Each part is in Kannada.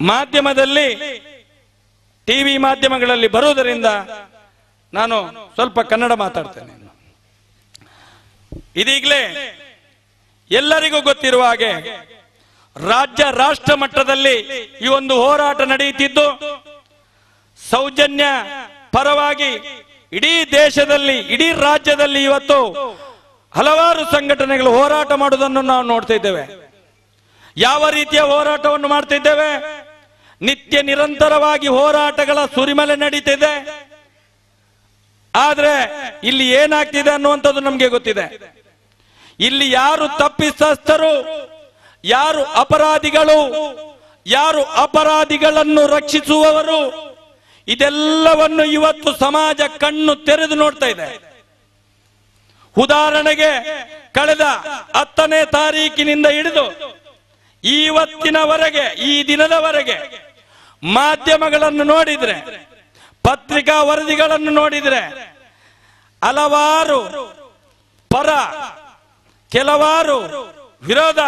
ಮಾಧ್ಯಮದಲ್ಲಿ, ಟಿವಿ ಮಾಧ್ಯಮಗಳಲ್ಲಿ ಬರುವುದರಿಂದ ನಾನು ಸ್ವಲ್ಪ ಕನ್ನಡ ಮಾತಾಡ್ತೇನೆ. ಇದೀಗಲೇ ಎಲ್ಲರಿಗೂ ಗೊತ್ತಿರುವ ಹಾಗೆ ರಾಜ್ಯ ರಾಷ್ಟ್ರ ಮಟ್ಟದಲ್ಲಿ ಈ ಒಂದು ಹೋರಾಟ ನಡೆಯುತ್ತಿದ್ದು, ಸೌಜನ್ಯ ಪರವಾಗಿ ಇಡೀ ದೇಶದಲ್ಲಿ, ಇಡೀ ರಾಜ್ಯದಲ್ಲಿ ಇವತ್ತು ಹಲವಾರು ಸಂಘಟನೆಗಳು ಹೋರಾಟ ಮಾಡುವುದನ್ನು ನಾವು ನೋಡ್ತಾ ಇದ್ದೇವೆ. ಯಾವ ರೀತಿಯ ಹೋರಾಟವನ್ನು ಮಾಡ್ತಿದ್ದೇವೆ ನಿತ್ಯ ನಿರಂತರವಾಗಿ ಹೋರಾಟಗಳ ಸುರಿಮಲೆ ನಡೀತಿದೆ. ಆದ್ರೆ ಇಲ್ಲಿ ಏನಾಗ್ತಿದೆ ಅನ್ನುವಂಥದ್ದು ನಮಗೆ ಗೊತ್ತಿದೆ. ಇಲ್ಲಿ ಯಾರು ತಪ್ಪಿತಸ್ಥರು, ಯಾರು ಅಪರಾಧಿಗಳು, ಯಾರು ಅಪರಾಧಿಗಳನ್ನು ರಕ್ಷಿಸುವವರು, ಇದೆಲ್ಲವನ್ನು ಇವತ್ತು ಸಮಾಜ ಕಣ್ಣು ತೆರೆದು ನೋಡ್ತಾ ಇದೆ. ಉದಾಹರಣೆಗೆ ಕಳೆದ ಹತ್ತನೇ ತಾರೀಕಿನಿಂದ ಹಿಡಿದು ಇವತ್ತಿನವರೆಗೆ, ಈ ದಿನದವರೆಗೆ ಮಾಧ್ಯಮಗಳನ್ನು ನೋಡಿದ್ರೆ, ಪತ್ರಿಕಾ ವರದಿಗಳನ್ನು ನೋಡಿದ್ರೆ, ಹಲವಾರು ಪರ, ಕೆಲವಾರು ವಿರೋಧ.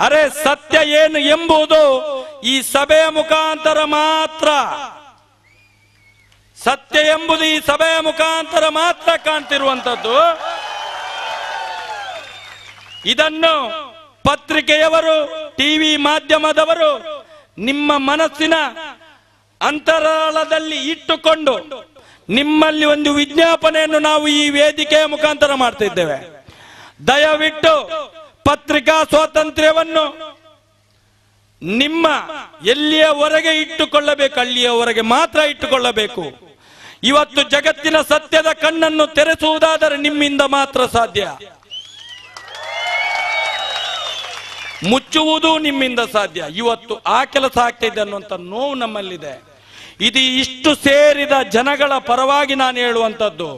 ಅರೆ ಸತ್ಯ ಏನು ಎಂಬುದು ಈ ಸಭೆಯ ಮುಖಾಂತರ ಮಾತ್ರ. ಸತ್ಯ ಎಂಬುದು ಈ ಸಭೆಯ ಮುಖಾಂತರ ಮಾತ್ರ ಕಾಣ್ತಿರುವಂತದ್ದು ಇದನ್ನು ಪತ್ರಿಕೆಯವರು, ಟಿವಿ ಮಾಧ್ಯಮದವರು ನಿಮ್ಮ ಮನಸ್ಸಿನ ಅಂತರಾಳದಲ್ಲಿ ಇಟ್ಟುಕೊಂಡು ನಿಮ್ಮಲ್ಲಿ ಒಂದು ವಿಜ್ಞಾಪನೆಯನ್ನು ನಾವು ಈ ವೇದಿಕೆಯ ಮುಖಾಂತರ ಮಾಡ್ತಿದ್ದೇವೆ. ದಯವಿಟ್ಟು ಪತ್ರಿಕಾ ಸ್ವಾತಂತ್ರ್ಯವನ್ನು ನಿಮ್ಮ ಎಲ್ಲಿಯವರೆಗೆ ಇಟ್ಟುಕೊಳ್ಳಬೇಕು, ಅಲ್ಲಿಯವರೆಗೆ ಮಾತ್ರ ಇಟ್ಟುಕೊಳ್ಳಬೇಕು. ಇವತ್ತು ಜಗತ್ತಿನ ಸತ್ಯದ ಕಣ್ಣನ್ನು ತೆರೆಸುವುದಾದರೆ ನಿಮ್ಮಿಂದ ಮಾತ್ರ ಸಾಧ್ಯ. ಮುಚ್ಚುವುದು ನಿಮ್ಮಿಂದ ಸಾಧ್ಯ. ಇವತ್ತು ಆ ಕೆಲಸ ಆಗ್ತಿದೆ ಅನ್ನುವಂತ ನೋವು ನಮ್ಮಲ್ಲಿದೆ. ಇದು ಇಷ್ಟು ಸೇರಿದ ಜನಗಳ ಪರವಾಗಿ ನಾನು ಹೇಳುವಂತದ್ದು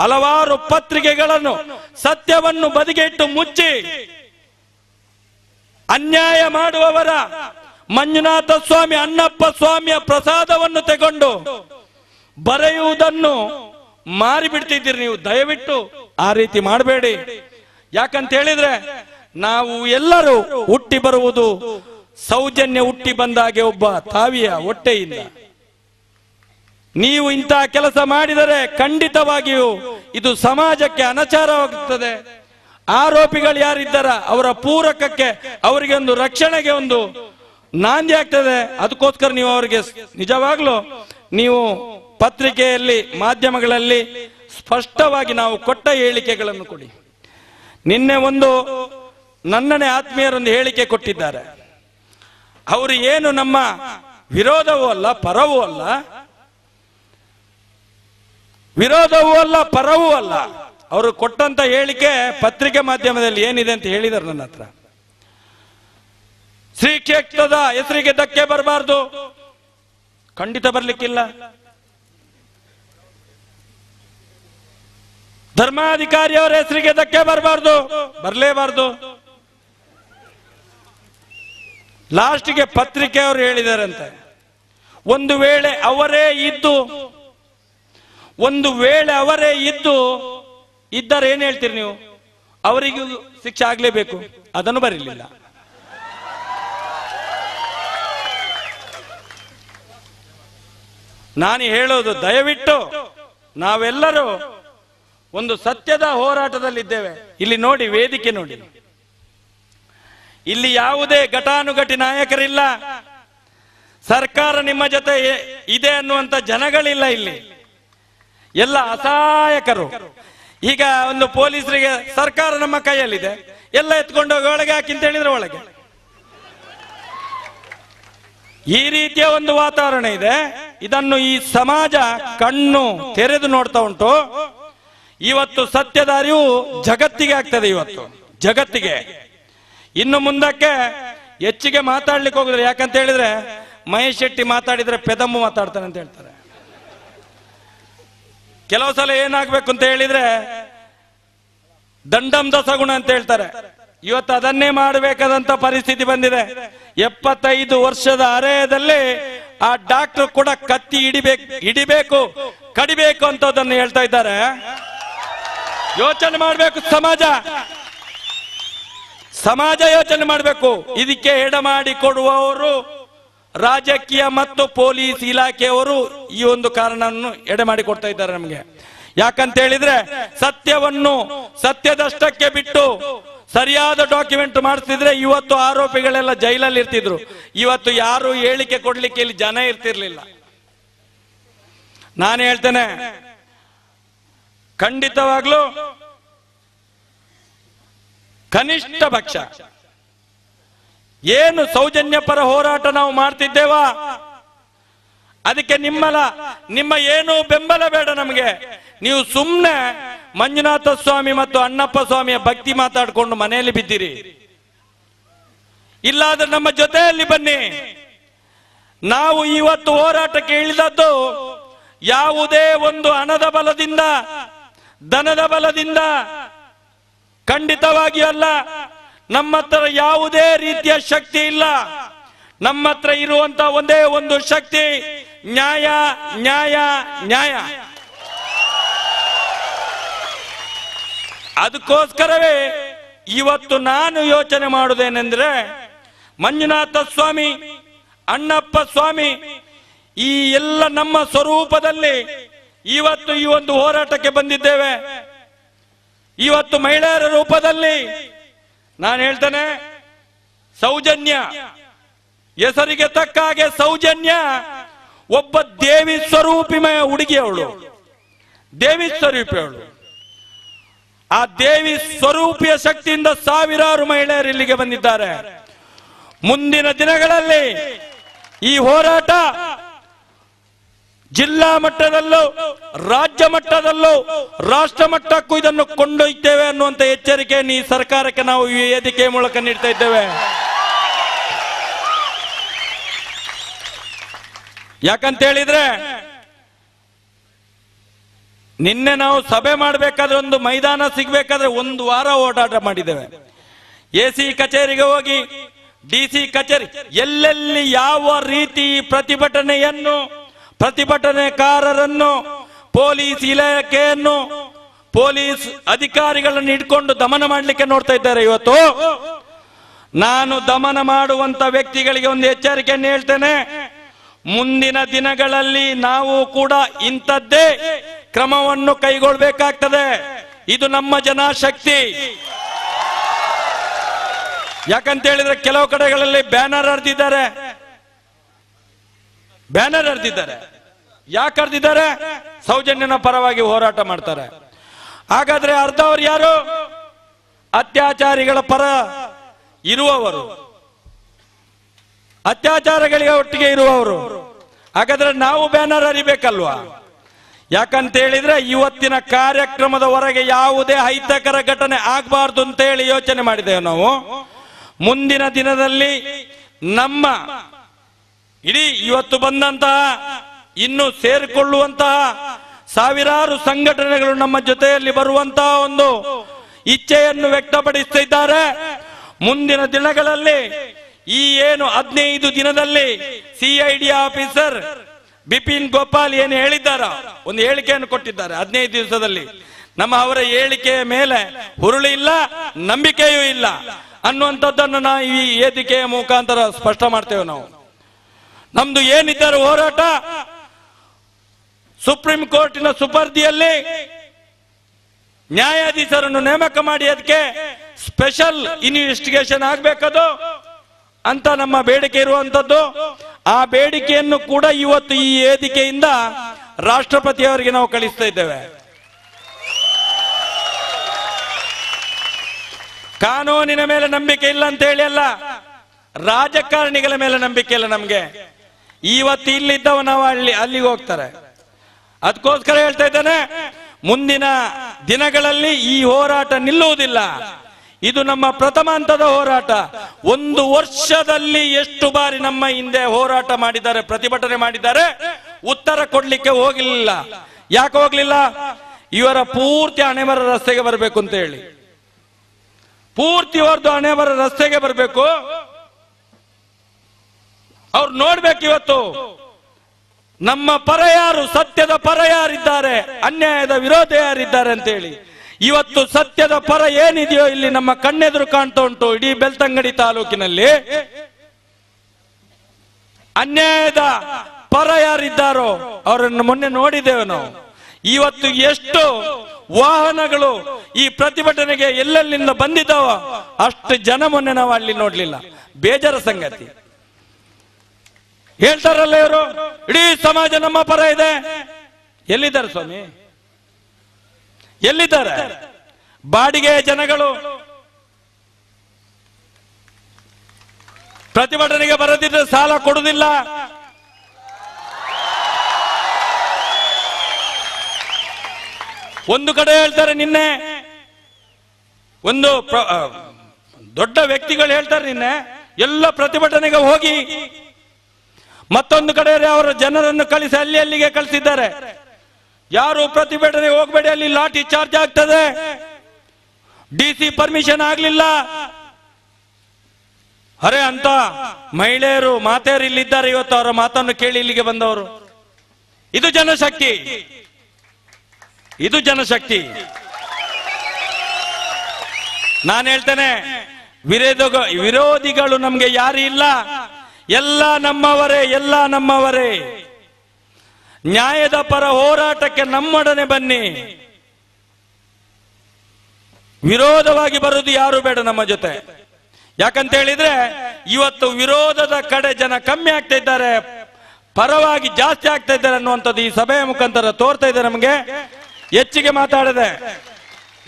ಹಲವಾರು ಪತ್ರಿಕೆಗಳನ್ನು ಸತ್ಯವನ್ನು ಬದಿಗೆಟ್ಟು ಮುಚ್ಚಿ, ಅನ್ಯಾಯ ಮಾಡುವವರ ಮಂಜುನಾಥ ಸ್ವಾಮಿ, ಅಣ್ಣಪ್ಪ ಸ್ವಾಮಿಯ ಪ್ರಸಾದವನ್ನು ತಗೊಂಡು ಬರೆಯುವುದನ್ನು ಮಾರಿಬಿಡ್ತಿದ್ದೀರಿ ನೀವು. ದಯವಿಟ್ಟು ಆ ರೀತಿ ಮಾಡಬೇಡಿ. ಯಾಕಂತ ಹೇಳಿದ್ರೆ ನಾವು ಎಲ್ಲರೂ ಹುಟ್ಟಿ ಬರುವುದು ಸೌಜನ್ಯ ಹುಟ್ಟಿ ಬಂದಾಗೆ ಒಬ್ಬ ತಾವಿಯ ಹೊಟ್ಟೆಯಿಂದ. ನೀವು ಇಂತಹ ಕೆಲಸ ಮಾಡಿದರೆ ಖಂಡಿತವಾಗಿಯೂ ಇದು ಸಮಾಜಕ್ಕೆ ಅನಚಾರವಾಗುತ್ತದೆ. ಆರೋಪಿಗಳು ಯಾರಿದ್ದಾರ ಅವರ ಪೂರಕಕ್ಕೆ ಅವರಿಗೆ ಒಂದು ರಕ್ಷಣೆಗೆ ಒಂದು ನಾಂದಿ ಆಗ್ತದೆ. ಅದಕ್ಕೋಸ್ಕರ ನೀವು ಅವರಿಗೆ ನಿಜವಾಗ್ಲೂ ನೀವು ಪತ್ರಿಕೆಯಲ್ಲಿ, ಮಾಧ್ಯಮಗಳಲ್ಲಿ ಸ್ಪಷ್ಟವಾಗಿ ನಾವು ಕೊಟ್ಟ ಹೇಳಿಕೆಗಳನ್ನು ಕೊಡಿ. ನಿನ್ನೆ ಒಂದು ನನ್ನನೇ ಆತ್ಮೀಯರೊಂದು ಹೇಳಿಕೆ ಕೊಟ್ಟಿದ್ದಾರೆ. ಅವರು ಏನು ನಮ್ಮ ವಿರೋಧವೂ ಅಲ್ಲ, ಪರವೂ ಅಲ್ಲ. ವಿರೋಧವೂ ಅಲ್ಲ, ಪರವೂ ಅಲ್ಲ. ಅವರು ಕೊಟ್ಟಂತ ಹೇಳಿಕೆ ಪತ್ರಿಕೆ ಮಾಧ್ಯಮದಲ್ಲಿ ಏನಿದೆ ಅಂತ ಹೇಳಿದರು ನನ್ನ ಹತ್ರ. ಶ್ರೀ ಕ್ಷೇತ್ರದ ಹೆಸರಿಗೆ ಧಕ್ಕೆ ಬರಬಾರ್ದು. ಖಂಡಿತ ಬರ್ಲಿಕ್ಕಿಲ್ಲ. ಧರ್ಮಾಧಿಕಾರಿಯವರ ಹೆಸರಿಗೆ ಧಕ್ಕೆ ಬರಬಾರ್ದು. ಬರಲೇಬಾರ್ದು. ಲಾಸ್ಟ್ಗೆ ಪತ್ರಿಕೆಯವರು ಹೇಳಿದಾರಂತೆ. ಒಂದು ವೇಳೆ ಅವರೇ ಇದ್ದು, ಒಂದು ವೇಳೆ ಅವರೇ ಇದ್ದು, ಇದ್ದಾರೆ ಏನ್ ಹೇಳ್ತೀರಿ ನೀವು? ಅವರಿಗೂ ಶಿಕ್ಷೆ ಆಗ್ಲೇಬೇಕು. ಅದನ್ನು ಬರಲಿಲ್ಲ. ನಾನು ಹೇಳೋದು ದಯವಿಟ್ಟು ನಾವೆಲ್ಲರೂ ಒಂದು ಸತ್ಯದ ಹೋರಾಟದಲ್ಲಿದ್ದೇವೆ. ಇಲ್ಲಿ ನೋಡಿ, ವೇದಿಕೆ ನೋಡಿ. ಇಲ್ಲಿ ಯಾವುದೇ ಘಟಾನುಘಟಿ ನಾಯಕರಿಲ್ಲ. ಸರ್ಕಾರ ನಿಮ್ಮ ಜೊತೆ ಇದೆ ಅನ್ನುವಂತ ಜನಗಳಿಲ್ಲ ಇಲ್ಲಿ. ಎಲ್ಲ ಅಸಹಾಯಕರು. ಈಗ ಒಂದು ಪೊಲೀಸರಿಗೆ ಸರ್ಕಾರ ನಮ್ಮ ಕೈಯಲ್ಲಿದೆ. ಎಲ್ಲ ಎತ್ಕೊಂಡು ಹೋಗಿ ಒಳಗೆ ಹಾಕಿ ಅಂತ ಹೇಳಿದ್ರೆ ಒಳಗೆ. ಈ ರೀತಿಯ ಒಂದು ವಾತಾವರಣ ಇದೆ. ಇದನ್ನು ಈ ಸಮಾಜ ಕಣ್ಣು ತೆರೆದು ನೋಡ್ತಾ ಉಂಟು. ಇವತ್ತು ಸತ್ಯದ ಅರಿವು ಜಗತ್ತಿಗೆ ಆಗ್ತದೆ ಇವತ್ತು. ಜಗತ್ತಿಗೆ. ಇನ್ನು ಮುಂದಕ್ಕೆ ಹೆಚ್ಚಿಗೆ ಮಾತಾಡ್ಲಿಕ್ಕೆ ಹೋಗಿದ್ರೆ ಯಾಕಂತ ಹೇಳಿದ್ರೆ, ಮಹೇಶ್ ಶೆಟ್ಟಿ ಮಾತಾಡಿದ್ರೆ ಪೆದಮ್ಮು ಮಾತಾಡ್ತಾನೆ ಅಂತ ಹೇಳ್ತಾರೆ. ಕೆಲವು ಸಲ ಏನಾಗ್ಬೇಕು ಅಂತ ಹೇಳಿದ್ರೆ, ದಂಡಂ ದಸಗುಣ ಅಂತ ಹೇಳ್ತಾರೆ. ಇವತ್ತು ಅದನ್ನೇ ಮಾಡಬೇಕಾದಂತ ಪರಿಸ್ಥಿತಿ ಬಂದಿದೆ. ಎಪ್ಪತ್ತೈದು ವರ್ಷದ ಅರೆಯದಲ್ಲಿ ಆ ಡಾಕ್ಟರ್ ಕೂಡ ಕತ್ತಿ ಹಿಡಿಬೇಕು ಹಿಡಿಬೇಕು, ಕಡಿಬೇಕು ಅಂತ ಅದನ್ನು ಹೇಳ್ತಾ ಇದ್ದಾರೆ. ಯೋಚನೆ ಮಾಡಬೇಕು ಸಮಾಜ. ಸಮಾಜ ಯೋಚನೆ ಮಾಡಬೇಕು. ಇದಕ್ಕೆ ಎಡ ಮಾಡಿ ಕೊಡುವವರು ರಾಜಕೀಯ ಮತ್ತು ಪೊಲೀಸ್ ಇಲಾಖೆಯವರು ಈ ಒಂದು ಕಾರಣವನ್ನು ಎಡೆ ಮಾಡಿಕೊಡ್ತಾ ಇದ್ದಾರೆ ನಮಗೆ. ಯಾಕಂತ ಹೇಳಿದ್ರೆ ಸತ್ಯವನ್ನು ಸತ್ಯದಷ್ಟಕ್ಕೆ ಬಿಟ್ಟು ಸರಿಯಾದ ಡಾಕ್ಯುಮೆಂಟ್ ಮಾಡಿಸಿದ್ರೆ ಇವತ್ತು ಆರೋಪಿಗಳೆಲ್ಲ ಜೈಲಲ್ಲಿ ಇರ್ತಿದ್ರು. ಇವತ್ತು ಯಾರು ಹೇಳಿಕೆ ಕೊಡ್ಲಿಕ್ಕೆ ಇಲ್ಲಿ ಜನ ಇರ್ತಿರ್ಲಿಲ್ಲ. ನಾನು ಹೇಳ್ತೇನೆ, ಖಂಡಿತವಾಗ್ಲೂ ಕನಿಷ್ಠ ಪಕ್ಷ. ಏನು ಸೌಜನ್ಯ ಪರ ಹೋರಾಟ ನಾವು ಮಾಡ್ತಿದ್ದೇವಾ? ಅದಕ್ಕೆ ನಿಮ್ಮಲ, ನಿಮ್ಮ ಏನು ಬೆಂಬಲ ಬೇಡ ನಮಗೆ. ನೀವು ಸುಮ್ಮನೆ ಮಂಜುನಾಥ ಸ್ವಾಮಿ ಮತ್ತು ಅಣ್ಣಪ್ಪ ಸ್ವಾಮಿಯ ಭಕ್ತಿ ಮಾತಾಡ್ಕೊಂಡು ಮನೆಯಲ್ಲಿ ಬಿದ್ದಿರಿ. ಇಲ್ಲಾದ್ರೆ ನಮ್ಮ ಜೊತೆಯಲ್ಲಿ ಬನ್ನಿ. ನಾವು ಇವತ್ತು ಹೋರಾಟಕ್ಕೆ ಇಳಿದದ್ದು ಯಾವುದೇ ಒಂದು ಹಣದ ಬಲದಿಂದ ದನದ ಬಲದಿಂದ ಖಂಡಿತವಾಗಿ ಅಲ್ಲ. ನಮ್ಮ ಹತ್ರ ಯಾವುದೇ ರೀತಿಯ ಶಕ್ತಿ ಇಲ್ಲ. ನಮ್ಮ ಹತ್ರ ಇರುವಂತ ಒಂದೇ ಒಂದು ಶಕ್ತಿ, ನ್ಯಾಯ ನ್ಯಾಯ ನ್ಯಾಯ. ಅದಕ್ಕೋಸ್ಕರವೇ ಇವತ್ತು ನಾನು ಯೋಚನೆ ಮಾಡುವುದೇನೆಂದ್ರೆ, ಮಂಜುನಾಥ ಸ್ವಾಮಿ, ಅಣ್ಣಪ್ಪ ಸ್ವಾಮಿ, ಈ ಎಲ್ಲ ನಮ್ಮ ಸ್ವರೂಪದಲ್ಲಿ ಇವತ್ತು ಈ ಒಂದು ಹೋರಾಟಕ್ಕೆ ಬಂದಿದ್ದೇವೆ. ಇವತ್ತು ಮಹಿಳೆಯರ ರೂಪದಲ್ಲಿ ನಾನು ಹೇಳ್ತೇನೆ, ಸೌಜನ್ಯ. ಹೆಸರಿಗೆ ತಕ್ಕ ಹಾಗೆ ಸೌಜನ್ಯ. ಒಬ್ಬ ದೇವಿ ಸ್ವರೂಪಿಮಯ ಹುಡುಗಿ ಅವಳು. ದೇವಿ ಸ್ವರೂಪಿ ಅವಳು. ಆ ದೇವಿ ಸ್ವರೂಪಿಯ ಶಕ್ತಿಯಿಂದ ಸಾವಿರಾರು ಮಹಿಳೆಯರು ಇಲ್ಲಿಗೆ ಬಂದಿದ್ದಾರೆ. ಮುಂದಿನ ದಿನಗಳಲ್ಲಿ ಈ ಹೋರಾಟ ಜಿಲ್ಲಾ ಮಟ್ಟದಲ್ಲೂ, ರಾಜ್ಯ ಮಟ್ಟದಲ್ಲೂ, ರಾಷ್ಟ್ರ ಮಟ್ಟಕ್ಕೂ ಇದನ್ನು ಕೊಂಡೊಯ್ತೇವೆ ಅನ್ನುವಂತ ಎಚ್ಚರಿಕೆಯನ್ನು ಈ ಸರ್ಕಾರಕ್ಕೆ ನಾವು ಈ ವೇದಿಕೆ ಮೂಲಕ ನೀಡ್ತಾ ಇದ್ದೇವೆ. ಯಾಕಂತ ಹೇಳಿದ್ರೆ, ನಿನ್ನೆ ನಾವು ಸಭೆ ಮಾಡಬೇಕಾದ್ರೆ ಒಂದು ಮೈದಾನ ಸಿಗ್ಬೇಕಾದ್ರೆ ಒಂದು ವಾರ ಓಡಾಟ ಮಾಡಿದ್ದೇವೆ. ಎ ಸಿ ಕಚೇರಿಗೆ ಹೋಗಿ, ಡಿ ಸಿ ಕಚೇರಿ ಎಲ್ಲೆಲ್ಲಿ ಯಾವ ರೀತಿ ಪ್ರತಿಭಟನೆಯನ್ನು ಪ್ರತಿಭಟನೆಕಾರರನ್ನು ಪೊಲೀಸ್ ಇಲಾಖೆಯನ್ನು ಪೊಲೀಸ್ ಅಧಿಕಾರಿಗಳನ್ನು ಇಟ್ಕೊಂಡು ದಮನ ಮಾಡಲಿಕ್ಕೆ ನೋಡ್ತಾ ಇದ್ದಾರೆ ಇವತ್ತು. ನಾನು ದಮನ ಮಾಡುವಂತ ವ್ಯಕ್ತಿಗಳಿಗೆ ಒಂದು ಎಚ್ಚರಿಕೆಯನ್ನು ಹೇಳ್ತೇನೆ. ಮುಂದಿನ ದಿನಗಳಲ್ಲಿ ನಾವು ಕೂಡ ಇಂಥದ್ದೇ ಕ್ರಮವನ್ನು ಕೈಗೊಳ್ಬೇಕಾಗ್ತದೆ. ಇದು ನಮ್ಮ ಜನಶಕ್ತಿ. ಯಾಕಂತ ಹೇಳಿದ್ರೆ ಕೆಲವು ಕಡೆಗಳಲ್ಲಿ ಬ್ಯಾನರ್ ಹರಿದಿದ್ದಾರೆ. ಬ್ಯಾನರ್ ಹರಿದಿದ್ದಾರೆ. ಯಾಕೆ ಹರಿದಿದ್ದಾರೆ? ಸೌಜನ್ಯನ ಪರವಾಗಿ ಹೋರಾಟ ಮಾಡ್ತಾರೆ. ಹಾಗಾದ್ರೆ ಅರ್ಧವರು ಯಾರು? ಅತ್ಯಾಚಾರಿಗಳ ಪರ ಇರುವವರು. ಅತ್ಯಾಚಾರಗಳಿಗೆ ಒಟ್ಟಿಗೆ ಇರುವವರು. ಹಾಗಾದ್ರೆ ನಾವು ಬ್ಯಾನರ್ ಅರಿಬೇಕಲ್ವಾ ಯಾಕಂತ ಹೇಳಿದ್ರೆ ಇವತ್ತಿನ ಕಾರ್ಯಕ್ರಮದ ಹೊರಗೆ ಯಾವುದೇ ಅಹಿತಕರ ಘಟನೆ ಆಗಬಾರ್ದು ಅಂತ ಹೇಳಿ ಯೋಚನೆ ಮಾಡಿದ್ದೇವೆ ನಾವು. ಮುಂದಿನ ದಿನದಲ್ಲಿ ನಮ್ಮ ಇಡೀ ಇವತ್ತು ಬಂದಂತಹ ಇನ್ನು ಸೇರಿಕೊಳ್ಳುವಂತಹ ಸಾವಿರಾರು ಸಂಘಟನೆಗಳು ನಮ್ಮ ಜೊತೆಯಲ್ಲಿ ಬರುವಂತಹ ಒಂದು ಇಚ್ಛೆಯನ್ನು ವ್ಯಕ್ತಪಡಿಸುತ್ತಿದ್ದಾರೆ ಮುಂದಿನ ದಿನಗಳಲ್ಲಿ, ಈ ಏನು ಹದಿನೈದು ದಿನದಲ್ಲಿ ಸಿಐಡಿ ಆಫೀಸರ್ ಬಿಪಿನ್ ಗೋಪಾಲ್ ಏನು ಹೇಳಿದ್ದಾರ, ಒಂದು ಹೇಳಿಕೆಯನ್ನು ಕೊಟ್ಟಿದ್ದಾರೆ ಹದಿನೈದು ದಿವಸದಲ್ಲಿ. ನಮ್ಮ ಅವರ ಹೇಳಿಕೆಯ ಮೇಲೆ ಹುರುಳಿ ಇಲ್ಲ, ನಂಬಿಕೆಯೂ ಇಲ್ಲ ಅನ್ನುವಂಥದ್ದನ್ನು ನಾವು ಈ ವೇದಿಕೆಯ ಮುಖಾಂತರ ಸ್ಪಷ್ಟ ಮಾಡ್ತೇವೆ ನಾವು. ನಮ್ದು ಏನಿದ್ದಾರೆ ಹೋರಾಟ. ಸುಪ್ರೀಂ ಕೋರ್ಟಿನ ಸುಪರ್ದಿಯಲ್ಲಿ ನ್ಯಾಯಾಧೀಶರನ್ನು ನೇಮಕ ಮಾಡಿ ಅದಕ್ಕೆ ಸ್ಪೆಷಲ್ ಇನ್ವೆಸ್ಟಿಗೇಷನ್ ಆಗ್ಬೇಕದು ಅಂತ ನಮ್ಮ ಬೇಡಿಕೆ ಇರುವಂತದ್ದು ಆ ಬೇಡಿಕೆಯನ್ನು ಕೂಡ ಇವತ್ತು ಈ ವೇದಿಕೆಯಿಂದ ರಾಷ್ಟ್ರಪತಿಯವರಿಗೆ ನಾವು ಕಳಿಸ್ತಾ ಇದ್ದೇವೆ. ಕಾನೂನಿನ ಮೇಲೆ ನಂಬಿಕೆ ಇಲ್ಲ ಅಂತ ಹೇಳಿ ಅಲ್ಲ, ರಾಜಕಾರಣಿಗಳ ಮೇಲೆ ನಂಬಿಕೆ ಇಲ್ಲ ನಮ್ಗೆ. ಇವತ್ತು ಇಲ್ಲಿದ್ದವ ನಾವು ಅಲ್ಲಿ ಅಲ್ಲಿಗೆ ಹೋಗ್ತಾರೆ. ಅದಕ್ಕೋಸ್ಕರ ಹೇಳ್ತಾ ಇದ್ದೇನೆ, ಮುಂದಿನ ದಿನಗಳಲ್ಲಿ ಈ ಹೋರಾಟ ನಿಲ್ಲುವುದಿಲ್ಲ. ಇದು ನಮ್ಮ ಪ್ರಥಮ ಹಂತದ ಹೋರಾಟ. ಒಂದು ವರ್ಷದಲ್ಲಿ ಎಷ್ಟು ಬಾರಿ ನಮ್ಮ ಹಿಂದೆ ಹೋರಾಟ ಮಾಡಿದ್ದಾರೆ, ಪ್ರತಿಭಟನೆ ಮಾಡಿದ್ದಾರೆ, ಉತ್ತರ ಕೊಡ್ಲಿಕ್ಕೆ ಹೋಗಲಿಲ್ಲ ಯಾಕೆ ಹೋಗ್ಲಿಲ್ಲ? ಇವರ ಪೂರ್ತಿ ಹಣೆಬರ ರಸ್ತೆಗೆ ಬರಬೇಕು ಅಂತ ಹೇಳಿ. ಪೂರ್ತಿ ಹೊರದು ರಸ್ತೆಗೆ ಬರಬೇಕು. ಅವ್ರು ನೋಡ್ಬೇಕು ಇವತ್ತು. ನಮ್ಮ ಪರ ಯಾರು ಸತ್ಯದ ಪರ ಯಾರಿದ್ದಾರೆ ಅನ್ಯಾಯದ ವಿರೋಧ ಯಾರಿದ್ದಾರೆ ಅಂತೇಳಿ. ಇವತ್ತು ಸತ್ಯದ ಪರ ಏನಿದೆಯೋ ಇಲ್ಲಿ ನಮ್ಮ ಕಣ್ಣೆದುರು ಕಾಣ್ತಾ ಉಂಟು, ಇಡೀ ಬೆಳ್ತಂಗಡಿ ತಾಲೂಕಿನಲ್ಲಿ. ಅನ್ಯಾಯದ ಪರ ಯಾರಿದ್ದಾರೋ ಅವರನ್ನು ಮೊನ್ನೆ ನೋಡಿದ್ದೇವೆ ನಾವು. ಇವತ್ತು ಎಷ್ಟು ವಾಹನಗಳು ಈ ಪ್ರತಿಭಟನೆಗೆ ಎಲ್ಲೆಲ್ಲಿಂದ ಬಂದಿದ್ದಾವ, ಅಷ್ಟು ಜನ ಮೊನ್ನೆ ನಾವು ಅಲ್ಲಿ ನೋಡ್ಲಿಲ್ಲ. ಬೇಜಾರ ಸಂಗತಿ. ಹೇಳ್ತಾರಲ್ಲ ಇವರು? ಇಡೀ ಸಮಾಜ ನಮ್ಮ ಪರ ಇದೆ. ಎಲ್ಲಿದ್ದಾರೆ ಸ್ವಾಮಿ? ಎಲ್ಲಿದ್ದಾರೆ? ಬಾಡಿಗೆ ಜನಗಳು. ಪ್ರತಿಭಟನೆಗೆ ಬರದಿದ್ರೆ ಸಾಲ ಕೊಡುವುದಿಲ್ಲ ಒಂದು ಕಡೆ ಹೇಳ್ತಾರೆ ನಿನ್ನೆ, ಒಂದು ದೊಡ್ಡ ವ್ಯಕ್ತಿಗಳು ಹೇಳ್ತಾರೆ ನಿನ್ನೆ, ಎಲ್ಲ ಪ್ರತಿಭಟನೆಗೆ ಹೋಗಿ ಮತ್ತೊಂದು ಕಡೆ ಅವರ ಜನರನ್ನು ಕಳಿಸಿ ಅಲ್ಲಿ ಅಲ್ಲಿಗೆ ಕಳಿಸಿದ್ದಾರೆ. ಯಾರು ಪ್ರತಿಭಟನೆ ಹೋಗಬೇಡಿ, ಅಲ್ಲಿ ಲಾಠಿ ಚಾರ್ಜ್ ಆಗ್ತದೆ. ಡಿ ಸಿ ಪರ್ಮಿಷನ್ ಆಗ್ಲಿಲ್ಲ. ಅರೆ ಅಂತ ಮಹಿಳೆಯರು, ಮಾತೆಯರು ಇಲ್ಲಿದ್ದಾರೆ, ಇವತ್ತು ಅವರ ಮಾತನ್ನು ಕೇಳಿ ಇಲ್ಲಿಗೆ ಬಂದವರು. ಇದು ಜನಶಕ್ತಿ. ಇದು ಜನಶಕ್ತಿ. ನಾನು ಹೇಳ್ತೇನೆ, ವಿರೋಧ ವಿರೋಧಿಗಳು ನಮ್ಗೆ ಯಾರು ಇಲ್ಲ. ಎಲ್ಲ ನಮ್ಮವರೇ ಎಲ್ಲ ನಮ್ಮವರೇ. ನ್ಯಾಯದ ಪರ ಹೋರಾಟಕ್ಕೆ ನಮ್ಮೊಡನೆ ಬನ್ನಿ. ವಿರೋಧವಾಗಿ ಬರುವುದು ಯಾರು ಬೇಡ ನಮ್ಮ ಜೊತೆ. ಯಾಕಂತ ಹೇಳಿದ್ರೆ ಇವತ್ತು ವಿರೋಧದ ಕಡೆ ಜನ ಕಮ್ಮಿ ಆಗ್ತಾ ಇದ್ದಾರೆ. ಪರವಾಗಿ ಜಾಸ್ತಿ ಆಗ್ತಾ ಇದ್ದಾರೆ ಅನ್ನುವಂಥದ್ದು ಈ ಸಭೆಯ ಮುಖಾಂತರ ತೋರ್ತಾ ಇದೆ ನಮಗೆ. ಹೆಚ್ಚಿಗೆ ಮಾತಾಡದೆ.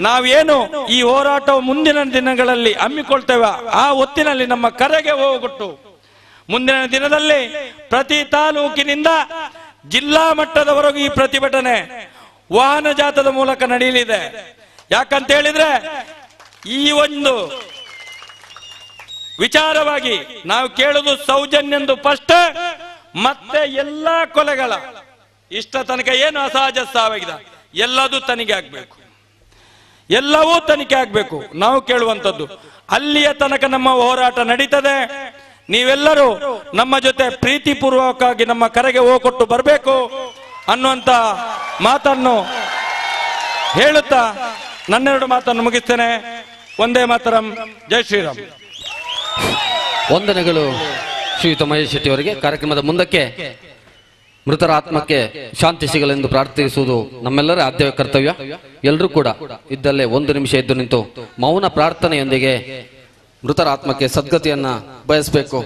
ನಾವೇನು ಈ ಹೋರಾಟವು ಮುಂದಿನ ದಿನಗಳಲ್ಲಿ ಹಮ್ಮಿಕೊಳ್ತೇವೆ. ಆ ಹೊತ್ತಿನಲ್ಲಿ ನಮ್ಮ ಕರೆಗೆ ಹೋಗೊಟ್ಟು ಮುಂದಿನ ದಿನದಲ್ಲಿ ಪ್ರತಿ ತಾಲೂಕಿನಿಂದ ಜಿಲ್ಲಾ ಮಟ್ಟದವರೆಗೂ ಈ ಪ್ರತಿಭಟನೆ ವಾಹನ ಜಾಥದ ಮೂಲಕ ನಡೆಯಲಿದೆ. ಯಾಕಂತ ಹೇಳಿದ್ರೆ ಈ ಒಂದು ವಿಚಾರವಾಗಿ ನಾವು ಕೇಳುದು ಸೌಜನ್ಯಂದು ಫಸ್ಟ್, ಮತ್ತೆ ಎಲ್ಲಾ ಕೊಲೆಗಳ. ಇಷ್ಟ ತನಕ ಏನು ಅಸಹಜ ಸಾವಾಗಿದೆ? ಎಲ್ಲದೂ ತನಿಖೆ ಆಗ್ಬೇಕು. ಎಲ್ಲವೂ ತನಿಖೆ ಆಗ್ಬೇಕು. ನಾವು ಕೇಳುವಂಥದ್ದು, ಅಲ್ಲಿಯ ತನಕ ನಮ್ಮ ಹೋರಾಟ ನಡೀತದೆ. ನೀವೆಲ್ಲರೂ ನಮ್ಮ ಜೊತೆ ಪ್ರೀತಿಪೂರ್ವಕವಾಗಿ ನಮ್ಮ ಕರೆಗೆ ಹೋಗೊಟ್ಟು ಬರಬೇಕು ಅನ್ನುವಂತ ಮಾತನ್ನು ಹೇಳುತ್ತಾ ನನ್ನೆರಡು ಮಾತನ್ನು ಮುಗಿಸ್ತೇನೆ. ಒಂದೇ ಮಾತರಂ, ಜೈ ಶ್ರೀರಾಮ್. ವಂದನೆಗಳು ಶ್ರೀಯುತ ಮಹೇಶ್ ಶೆಟ್ಟಿ ಅವರಿಗೆ. ಕಾರ್ಯಕ್ರಮದ ಮುಂದಕ್ಕೆ ಮೃತರ ಆತ್ಮಕ್ಕೆ ಶಾಂತಿ ಸಿಗಲೆಂದು ಪ್ರಾರ್ಥಿಸುವುದು ನಮ್ಮೆಲ್ಲರ ಆದ್ಯ ಕರ್ತವ್ಯ. ಎಲ್ಲರೂ ಕೂಡ ಇದ್ದಲ್ಲೇ ಒಂದು ನಿಮಿಷ ಎದ್ದು ನಿಂತು ಮೌನ ಪ್ರಾರ್ಥನೆಯೊಂದಿಗೆ ಮೃತರ ಆತ್ಮಕ್ಕೆ ಸದ್ಗತಿಯನ್ನ ಬಯಸಬೇಕು.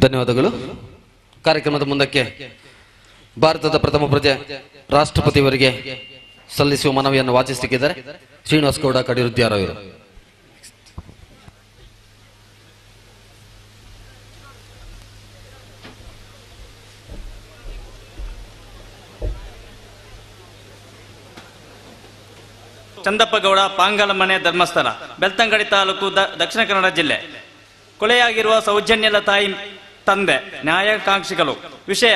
ಧನ್ಯವಾದಗಳು. ಕಾರ್ಯಕ್ರಮದ ಮುಂದಕ್ಕೆ ಭಾರತದ ಪ್ರಥಮ ಪ್ರಜೆ ರಾಷ್ಟ್ರಪತಿಯವರಿಗೆ ಸಲ್ಲಿಸುವ ಮನವಿಯನ್ನು ವಾಚಿಸಲಿಕ್ಕಿದ್ದಾರೆ ಶ್ರೀನಿವಾಸ ಗೌಡ ಕಡಿರುದ್ಯಾರವರು ಚಂದಪ್ಪಗೌಡ, ಪಾಂಗಲಮನೆ ಧರ್ಮಸ್ಥಳ, ಬೆಳ್ತಂಗಡಿ ತಾಲೂಕು ದಕ್ಷಿಣ ಕನ್ನಡ ಜಿಲ್ಲೆ. ಕೊಲೆಯಾಗಿರುವ ಸೌಜನ್ಯಲ ತಾಯಿ ತಂದೆ ನ್ಯಾಯಾಕಾಂಕ್ಷಿಗಳು. ವಿಷಯ.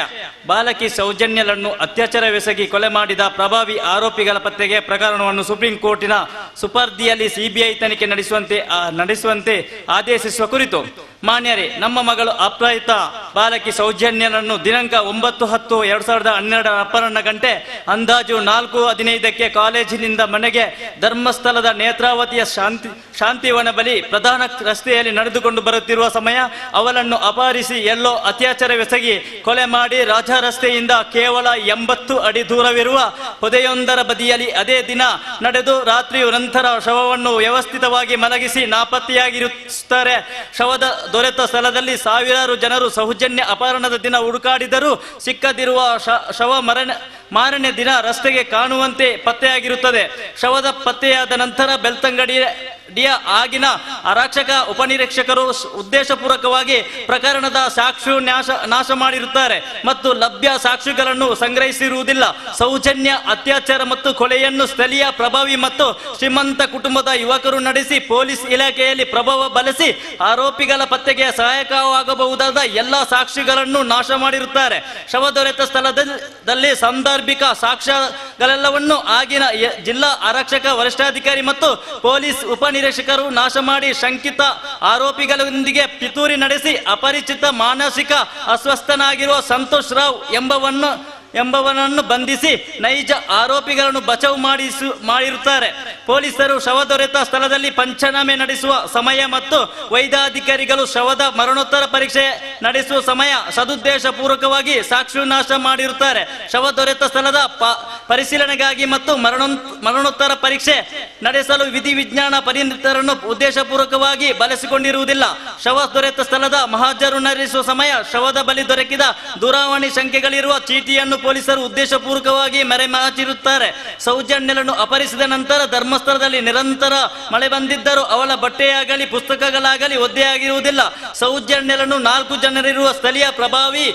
ಬಾಲಕಿ ಸೌಜನ್ಯಲನ್ನು ಅತ್ಯಾಚಾರವೆಸಗಿ ಕೊಲೆ ಮಾಡಿದ ಪ್ರಭಾವಿ ಆರೋಪಿಗಳ ಪತ್ತೆಗೆ ಪ್ರಕರಣವನ್ನು ಸುಪ್ರೀಂ ಕೋರ್ಟಿನ ಸುಪರ್ದಿಯಲ್ಲಿ ಸಿಬಿಐ ತನಿಖೆ ನಡೆಸುವಂತೆ ನಡೆಸುವಂತೆ ಆದೇಶಿಸುವ ಕುರಿತು. ಮಾನ್ಯರೇ, ನಮ್ಮ ಮಗಳು ಅಪ್ರಾಯಿತ ಬಾಲಕಿ ಸೌಜನ್ಯನನ್ನು ದಿನಾಂಕ ಒಂಬತ್ತು ಹತ್ತು ಎರಡ್ ಸಾವಿರದ ಹನ್ನೆರಡರ ಅಪರಾಹ್ನ ಗಂಟೆ, ಅಂದಾಜು ನಾಲ್ಕು ಹದಿನೈದಕ್ಕೆ ಕಾಲೇಜಿನಿಂದ ಮನೆಗೆ ಧರ್ಮಸ್ಥಳದ ನೇತ್ರಾವತಿಯ ಶಾಂತಿ, ಶಾಂತಿವನ ಬಳಿ ಪ್ರಧಾನ ರಸ್ತೆಯಲ್ಲಿ ನಡೆದುಕೊಂಡು ಬರುತ್ತಿರುವ ಸಮಯ ಅವಳನ್ನು ಅಪಹರಿಸಿ ಎಲ್ಲೋ ಅತ್ಯಾಚಾರವೆಸಗಿ ಕೊಲೆ ಮಾಡಿ ರಾಜ ರಸ್ತೆಯಿಂದ ಕೇವಲ ಎಂಬತ್ತು ಅಡಿ ದೂರವಿರುವ ಪೊದೆಯೊಂದರ ಬದಿಯಲ್ಲಿ ಅದೇ ದಿನ ನಡೆದು ರಾತ್ರಿಯು ನಂತರ ಶವವನ್ನು ವ್ಯವಸ್ಥಿತವಾಗಿ ಮಲಗಿಸಿ ನಾಪತ್ತೆಯಾಗಿರುತ್ತಾರೆ. ಶವದ ದೊರೆತ ಸ್ಥಳದಲ್ಲಿ ಸಾವಿರಾರು ಜನರು ಸೌಜನ್ಯ ಅಪಹರಣದ ದಿನ ಹುಡುಕಾಡಿದರೂ ಸಿಕ್ಕದಿರುವ ಶವ ಮರಣ ಮಾರನೇ ದಿನ ರಸ್ತೆಗೆ ಕಾಣುವಂತೆ ಪತ್ತೆಯಾಗಿರುತ್ತದೆ. ಶವದ ಪತ್ತೆಯಾದ ನಂತರ ಬೆಲ್ತಂಗಡಿ ಡಿಯ ಆಗಿನ ಆರಕ್ಷಕ ಉಪನಿರೀಕ್ಷಕರು ಉದ್ದೇಶಪೂರ್ವಕವಾಗಿ ಪ್ರಕರಣದ ಸಾಕ್ಷಿ ನಾಶ ನಾಶ ಮಾಡಿರುತ್ತಾರೆ ಮತ್ತು ಲಭ್ಯ ಸಾಕ್ಷಿಗಳನ್ನು ಸಂಗ್ರಹಿಸಿರುವುದಿಲ್ಲ. ಸೌಜನ್ಯ ಅತ್ಯಾಚಾರ ಮತ್ತು ಕೊಲೆಯನ್ನು ಸ್ಥಳೀಯ ಪ್ರಭಾವಿ ಮತ್ತು ಶ್ರೀಮಂತ ಕುಟುಂಬದ ಯುವಕರು ನಡೆಸಿ ಪೊಲೀಸ್ ಇಲಾಖೆಯಲ್ಲಿ ಪ್ರಭಾವ ಬಳಸಿ ಆರೋಪಿಗಳ ಪತ್ತೆಗೆ ಸಹಾಯಕವಾಗಬಹುದಾದ ಎಲ್ಲ ಸಾಕ್ಷಿಗಳನ್ನು ನಾಶ ಮಾಡಿರುತ್ತಾರೆ. ಶವ ದೊರೆತ ಸ್ಥಳದಲ್ಲಿ ಸಾಂದರ್ಭಿಕ ಸಾಕ್ಷ್ಯಗಳೆಲ್ಲವನ್ನು ಆಗಿನ ಜಿಲ್ಲಾ ಆರಕ್ಷಕ ವರಿಷ್ಠಾಧಿಕಾರಿ ಮತ್ತು ಪೊಲೀಸ್ ಉಪನಿರೀಕ್ಷಕರು ನಾಶ ಮಾಡಿ ಶಂಕಿತ ಆರೋಪಿಗಳೊಂದಿಗೆ ಪಿತೂರಿ ನಡೆಸಿ ಅಪರಿಚಿತ ಮಾನಸಿಕ ಅಸ್ವಸ್ಥನಾಗಿರುವ ಸಂತೋಷ್ ರಾವ್ ಎಂಬವನ್ನು ಎಂಬವನನ್ನು ಬಂಧಿಸಿ ನೈಜ ಆರೋಪಿಗಳನ್ನು ಬಚಾವ್ ಮಾಡಿಸು ಮಾಡಿರುತ್ತಾರೆ. ಪೊಲೀಸರು ಶವ ದೊರೆತ ಸ್ಥಳದಲ್ಲಿ ಪಂಚನಾಮೆ ನಡೆಸುವ ಸಮಯ ಮತ್ತು ವೈದ್ಯಾಧಿಕಾರಿಗಳು ಶವದ ಮರಣೋತ್ತರ ಪರೀಕ್ಷೆ ನಡೆಸುವ ಸಮಯ ಸದುದ್ದೇಶ ಪೂರ್ವಕವಾಗಿ ಸಾಕ್ಷಿ ಮಾಡಿರುತ್ತಾರೆ. ಶವ ದೊರೆತ ಸ್ಥಳದ ಪರಿಶೀಲನೆಗಾಗಿ ಮತ್ತು ಮರಣ ಮರಣೋತ್ತರ ಪರೀಕ್ಷೆ ನಡೆಸಲು ವಿಧಿವಿಜ್ಞಾನ ಪರಿಣಿತರನ್ನು ಉದ್ದೇಶಪೂರ್ವಕವಾಗಿ ಬಳಸಿಕೊಂಡಿರುವುದಿಲ್ಲ. ಶವ ದೊರೆತ ಸ್ಥಳದ ಮಹಾಜರು ನಡೆಸುವ ಸಮಯ ಶವದ ಬಳಿ ದೊರಕಿದ ದೂರವಾಣಿ ಸಂಖ್ಯೆಗಳಿರುವ ಚೀಟಿಯನ್ನು ಪೊಲೀಸರು ಉದ್ದೇಶಪೂರ್ವಕವಾಗಿ ಮರೆಮಾಚಿರುತ್ತಾರೆ ಸೌಜನ್ಯಗಳನ್ನು ಅಪಹರಿಸಿದ ನಂತರ ಧರ್ಮಸ್ಥಳದಲ್ಲಿ ನಿರಂತರ ಮಳೆ ಬಂದಿದ್ದರೂ ಅವಳ ಬಟ್ಟೆಯಾಗಲಿ, ಪುಸ್ತಕಗಳಾಗಲಿ ಒದ್ದೆಯಾಗಿರುವುದಿಲ್ಲ. ಸೌಜನ್ಯಗಳನ್ನು ನಾಲ್ಕು ಜನರಿರುವ ಸ್ಥಳೀಯ ಪ್ರಭಾವಿ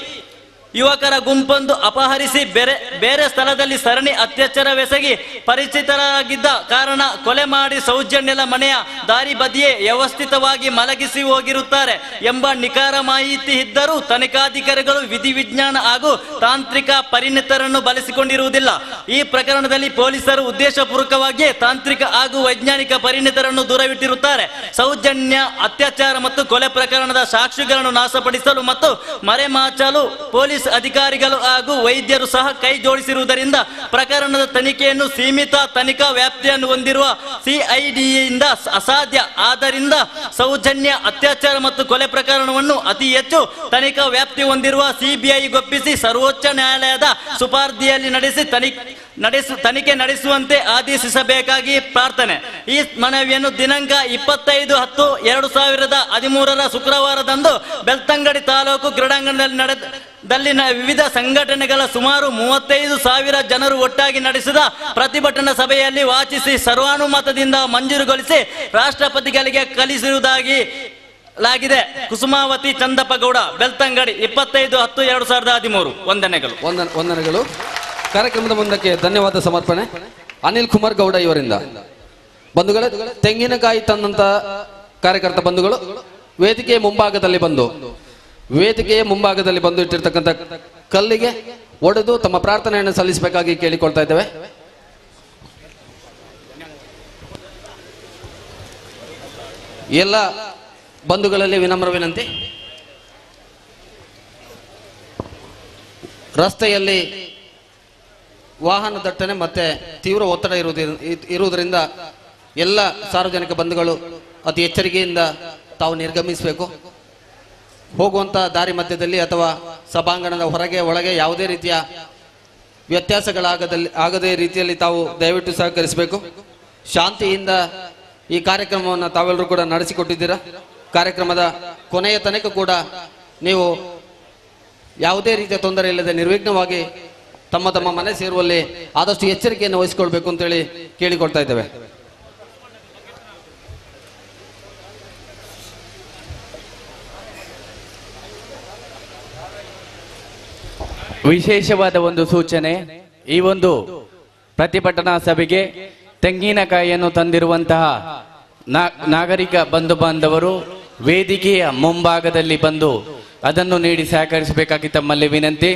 ಯುವಕರ ಗುಂಪೊಂದು ಅಪಹರಿಸಿ ಬೇರೆ ಬೇರೆ ಸ್ಥಳದಲ್ಲಿ ಸರಣಿ ಅತ್ಯಾಚಾರವೆಸಗಿ ಪರಿಚಿತರಾಗಿದ್ದ ಕಾರಣ ಕೊಲೆ ಮಾಡಿ ಸೌಜನ್ಯದ ಮನೆಯ ದಾರಿ ಬದಿಯೇ ವ್ಯವಸ್ಥಿತವಾಗಿ ಮಲಗಿಸಿ ಹೋಗಿರುತ್ತಾರೆ ಎಂಬ ನಿಖರ ಮಾಹಿತಿ ಇದ್ದರೂ ತನಿಖಾಧಿಕಾರಿಗಳು ವಿಧಿವಿಜ್ಞಾನ ಹಾಗೂ ತಾಂತ್ರಿಕ ಪರಿಣಿತರನ್ನು ಬಳಸಿಕೊಂಡಿರುವುದಿಲ್ಲ. ಈ ಪ್ರಕರಣದಲ್ಲಿ ಪೊಲೀಸರು ಉದ್ದೇಶಪೂರ್ವಕವಾಗಿ ತಾಂತ್ರಿಕ ಹಾಗೂ ವೈಜ್ಞಾನಿಕ ಪರಿಣಿತರನ್ನು ದೂರವಿಟ್ಟಿರುತ್ತಾರೆ. ಸೌಜನ್ಯ ಅತ್ಯಾಚಾರ ಮತ್ತು ಕೊಲೆ ಪ್ರಕರಣದ ಸಾಕ್ಷಿಗಳನ್ನು ನಾಶಪಡಿಸಲು ಮತ್ತು ಮರೆಮಾಚಲು ಪೊಲೀಸ್ ಅಧಿಕಾರಿಗಳು ಹಾಗೂ ವೈದ್ಯರು ಸಹ ಕೈ ಜೋಡಿಸಿರುವುದರಿಂದ ಪ್ರಕರಣದ ತನಿಖೆಯನ್ನು ಸೀಮಿತ ತನಿಖಾ ವ್ಯಾಪ್ತಿಯನ್ನು ಹೊಂದಿರುವ ಸಿಐಡಿಯಿಂದ ಅಸಾಧ್ಯ. ಆದ್ದರಿಂದ ಸೌಜನ್ಯ ಅತ್ಯಾಚಾರ ಮತ್ತು ಕೊಲೆ ಪ್ರಕರಣವನ್ನು ಅತಿ ಹೆಚ್ಚು ತನಿಖಾ ವ್ಯಾಪ್ತಿ ಹೊಂದಿರುವ ಸಿಬಿಐ ಗೊಪ್ಪಿಸಿ ಸರ್ವೋಚ್ಚ ನ್ಯಾಯಾಲಯದ ಸುಪಾರ್ದಿಯಲ್ಲಿ ನಡೆಸಿ ತನಿಖೆ ನಡೆಸು, ತನಿಖೆ ನಡೆಸುವಂತೆ ಆದೇಶಿಸಬೇಕಾಗಿ ಪ್ರಾರ್ಥನೆ. ಈ ಮನವಿಯನ್ನು ದಿನಾಂಕ ಇಪ್ಪತ್ತೈದು ಹತ್ತು ಎರಡು ಸಾವಿರದ ಹದಿಮೂರರ ಶುಕ್ರವಾರದಂದು ಬೆಳ್ತಂಗಡಿ ತಾಲೂಕು ಕ್ರೀಡಾಂಗಣದಲ್ಲಿ ನಡೆದ ದಲ್ಲಿನ ವಿವಿಧ ಸಂಘಟನೆಗಳ ಸುಮಾರು ಮೂವತ್ತೈದು ಸಾವಿರ ಜನರು ಒಟ್ಟಾಗಿ ನಡೆಸಿದ ಪ್ರತಿಭಟನಾ ಸಭೆಯಲ್ಲಿ ವಾಚಿಸಿ ಸರ್ವಾನುಮತದಿಂದ ಮಂಜೂರುಗೊಳಿಸಿ ರಾಷ್ಟ್ರಪತಿಗಳಿಗೆ ಕಲಿಸಿರುವುದಾಗಿ ಲಾಗಿದೆ ಕುಸುಮಾವತಿ ಚಂದಪ್ಪಗೌಡ, ಬೆಳ್ತಂಗಡಿ, ಇಪ್ಪತ್ತೈದು ಹತ್ತು ಎರಡು ಸಾವಿರದ ಹದಿಮೂರು. ವಂದನೆಗಳು. ವಂದನ, ವಂದನೆಗಳು. ಕಾರ್ಯಕ್ರಮದ ಮುಂದಕ್ಕೆ ಧನ್ಯವಾದ ಸಮರ್ಪಣೆ. ಅನಿಲ್ ಕುಮಾರ್ ಗೌಡ ಇವರಿಂದ. ಬಂಧುಗಳೇ, ತೆಂಗಿನಕಾಯಿ ತಂದಂತ ಕಾರ್ಯಕರ್ತ ಬಂಧುಗಳು ವೇದಿಕೆಯ ಮುಂಭಾಗದಲ್ಲಿ ಬಂದು ವೇದಿಕೆಯ ಮುಂಭಾಗದಲ್ಲಿ ಬಂದು ಇಟ್ಟಿರ್ತಕ್ಕಂಥ ಕಲ್ಲಿಗೆ ಒಡೆದು ತಮ್ಮ ಪ್ರಾರ್ಥನೆಯನ್ನು ಸಲ್ಲಿಸಬೇಕಾಗಿ ಕೇಳಿಕೊಳ್ತಾ ಇದ್ದೇವೆ. ಎಲ್ಲ ಬಂಧುಗಳಲ್ಲಿ ವಿನಮ್ರ ವಿನಂತಿ. ರಸ್ತೆಯಲ್ಲಿ ವಾಹನ ದಟ್ಟಣೆ ಮತ್ತೆ ತೀವ್ರ ಒತ್ತಡ ಇರುವುದ ಇರುವುದರಿಂದ ಎಲ್ಲ ಸಾರ್ವಜನಿಕ ಬಂಧುಗಳು ಅತಿ ಎಚ್ಚರಿಕೆಯಿಂದ ತಾವು ನಿರ್ಗಮಿಸಬೇಕು. ಹೋಗುವಂತ ದಾರಿ ಮಧ್ಯದಲ್ಲಿ ಅಥವಾ ಸಭಾಂಗಣದ ಹೊರಗೆ ಒಳಗೆ ಯಾವುದೇ ರೀತಿಯ ವ್ಯತ್ಯಾಸಗಳಾಗದಲ್ಲಿ ಆಗದೇ ರೀತಿಯಲ್ಲಿ ತಾವು ದಯವಿಟ್ಟು ಸಹಕರಿಸಬೇಕು. ಶಾಂತಿಯಿಂದ ಈ ಕಾರ್ಯಕ್ರಮವನ್ನು ತಾವೆಲ್ಲರೂ ಕೂಡ ನಡೆಸಿಕೊಟ್ಟಿದ್ದೀರಾ? ಕಾರ್ಯಕ್ರಮದ ಕೊನೆಯ ತನಕ ಕೂಡ ನೀವು ಯಾವುದೇ ರೀತಿಯ ತೊಂದರೆ ಇಲ್ಲದೆ ನಿರ್ವಿಘ್ನವಾಗಿ ತಮ್ಮ ತಮ್ಮ ಮನೆ ಸೇರುವಲ್ಲಿ ಆದಷ್ಟು ಎಚ್ಚರಿಕೆಯನ್ನು ವಹಿಸಿಕೊಳ್ಬೇಕು ಅಂತೇಳಿ ಕೇಳಿಕೊಳ್ತಾ ಇದ್ದೇವೆ. ವಿಶೇಷವಾದ ಒಂದು ಸೂಚನೆ, ಈ ಒಂದು ಪ್ರತಿಭಟನಾ ಸಭೆಗೆ ತೆಂಗಿನಕಾಯಿಯನ್ನು ತಂದಿರುವಂತಹ ನಾಗರಿಕ ಬಂಧು ಬಾಂಧವರು ವೇದಿಕೆಯ ಮುಂಭಾಗದಲ್ಲಿ ಬಂದು ಅದನ್ನು ನೀಡಿ ಸಹಕರಿಸಬೇಕಾಗಿ ತಮ್ಮಲ್ಲಿ ವಿನಂತಿ.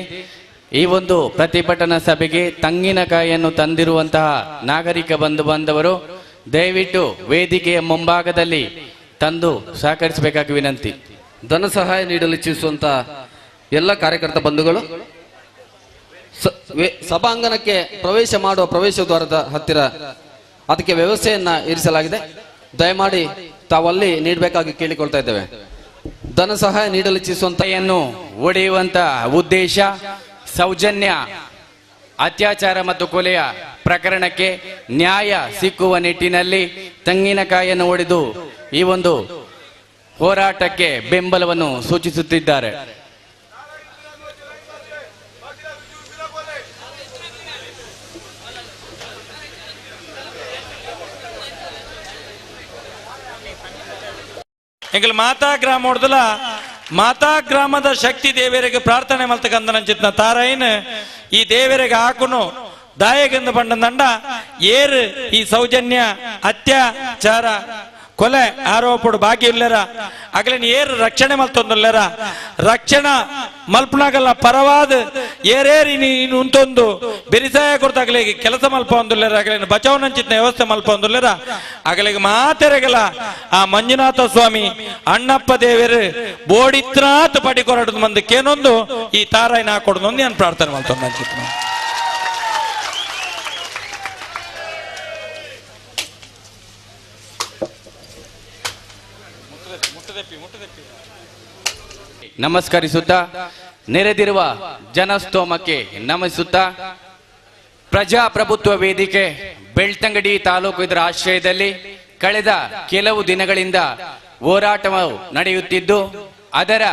ಈ ಒಂದು ಪ್ರತಿಭಟನಾ ಸಭೆಗೆ ತೆಂಗಿನಕಾಯಿಯನ್ನು ತಂದಿರುವಂತಹ ನಾಗರಿಕ ಬಂಧು ಬಾಂಧವರು ದಯವಿಟ್ಟು ವೇದಿಕೆಯ ಮುಂಭಾಗದಲ್ಲಿ ತಂದು ಸಹಕರಿಸಬೇಕಾಗಿ ವಿನಂತಿ. ಧನ ಸಹಾಯ ನೀಡಲು ಇಚ್ಛಿಸುವಂತಹ ಎಲ್ಲ ಕಾರ್ಯಕರ್ತ ಬಂಧುಗಳು ಸಭಾಂಗಣಕ್ಕೆ ಪ್ರವೇಶ ಮಾಡುವ ಪ್ರವೇಶ ದ್ವಾರದ ಹತ್ತಿರ ಅದಕ್ಕೆ ವ್ಯವಸ್ಥೆಯನ್ನ ಇರಿಸಲಾಗಿದೆ. ದಯಮಾಡಿ ತಾವಲ್ಲಿ ನೀಡಬೇಕಾಗಿ ಕೇಳಿಕೊಳ್ತಾ ಇದ್ದೇವೆ. ಧನ ಸಹಾಯ ನೀಡಲು ಇಚ್ಛಿಸುವಂತೆಯನ್ನು ಒಡೆಯುವಂತ ಉದ್ದೇಶ, ಸೌಜನ್ಯ, ಅತ್ಯಾಚಾರ ಮತ್ತು ಕೊಲೆಯ ಪ್ರಕರಣಕ್ಕೆ ನ್ಯಾಯ ಸಿಕ್ಕುವ ನಿಟ್ಟಿನಲ್ಲಿ ತೆಂಗಿನಕಾಯಿಯನ್ನು ಒಡೆದು ಈ ಒಂದು ಹೋರಾಟಕ್ಕೆ ಬೆಂಬಲವನ್ನು ಸೂಚಿಸುತ್ತಿದ್ದಾರೆ. ಎಂಕಲ್ ಮಾತಾ ಗ್ರಾಮ ಹೊಡೆದಲ್ಲ ಮಾತಾ ಗ್ರಾಮದ ಶಕ್ತಿ ದೇವರಿಗೆ ಪ್ರಾರ್ಥನೆ ಮಲ್ತಕ್ಕಂತ ನಂಚಿತ್ನ ತಾರಾಯಿನ ಈ ದೇವರಿಗೆ ಹಾಕುನು ದಾಯಗೆಂದು ಬಂಡಂದಂಡ ಏರ್ ಈ ಸೌಜನ್ಯ ಅತ್ಯಾಚಾರ ಕೊಲೆ ಆರೋಪಡು ಬಾಕಿ ಇಲ್ಲರ? ನೀ ಏರು ರಕ್ಷಣೆ ಮಲ್ತೊಂದುಲ್ಲರ ರಕ್ಷಣ ಮಲ್ಪನಾಗಲ್ಲ, ಪರವಾದ ಏರೇರಿ ನೀನು ಉಂತೊಂದು. ಬೆರಿಸಾಯ ಕೊಡ್ತಾಗಲಿಗೆ ಕೆಲಸ ಮಲ್ಪ ಒಂದುಲ್ಲರ ಬಚಾವ್ ನಂಚಿತ್ನ ವ್ಯವಸ್ಥೆ ಮಲ್ಪ ಒಂದುಲ್ಲರ ಅಗಲಿಗೆ ಮಾತೆರೆಗಲ ಆ ಮಂಜುನಾಥ ಸ್ವಾಮಿ, ಅಣ್ಣಪ್ಪ ದೇವರು ಬೋಡಿತ್ರಾತ್ ಪಡಿ ಮಂದಿ ಮಂದಕ್ಕೇನೊಂದು ಈ ತಾರಾಯಿನ ಹಾಕೊಡೋದು ನಾನು ಪ್ರಾರ್ಥನೆ ಮಾಡ್ತೊಂದು ನಂಚಿತ್ನ? ನಮಸ್ಕರಿಸುತ್ತಾ, ನೆರೆದಿರುವ ಜನಸ್ತೋಮಕ್ಕೆ ನಮಿಸುತ್ತಾ ಪ್ರಜಾಪ್ರಭುತ್ವ ವೇದಿಕೆ, ಬೆಳ್ತಂಗಡಿ ತಾಲೂಕು ಇದರ ಆಶ್ರಯದಲ್ಲಿ ಕಳೆದ ಕೆಲವು ದಿನಗಳಿಂದ ಹೋರಾಟವು ನಡೆಯುತ್ತಿದ್ದು, ಅದರ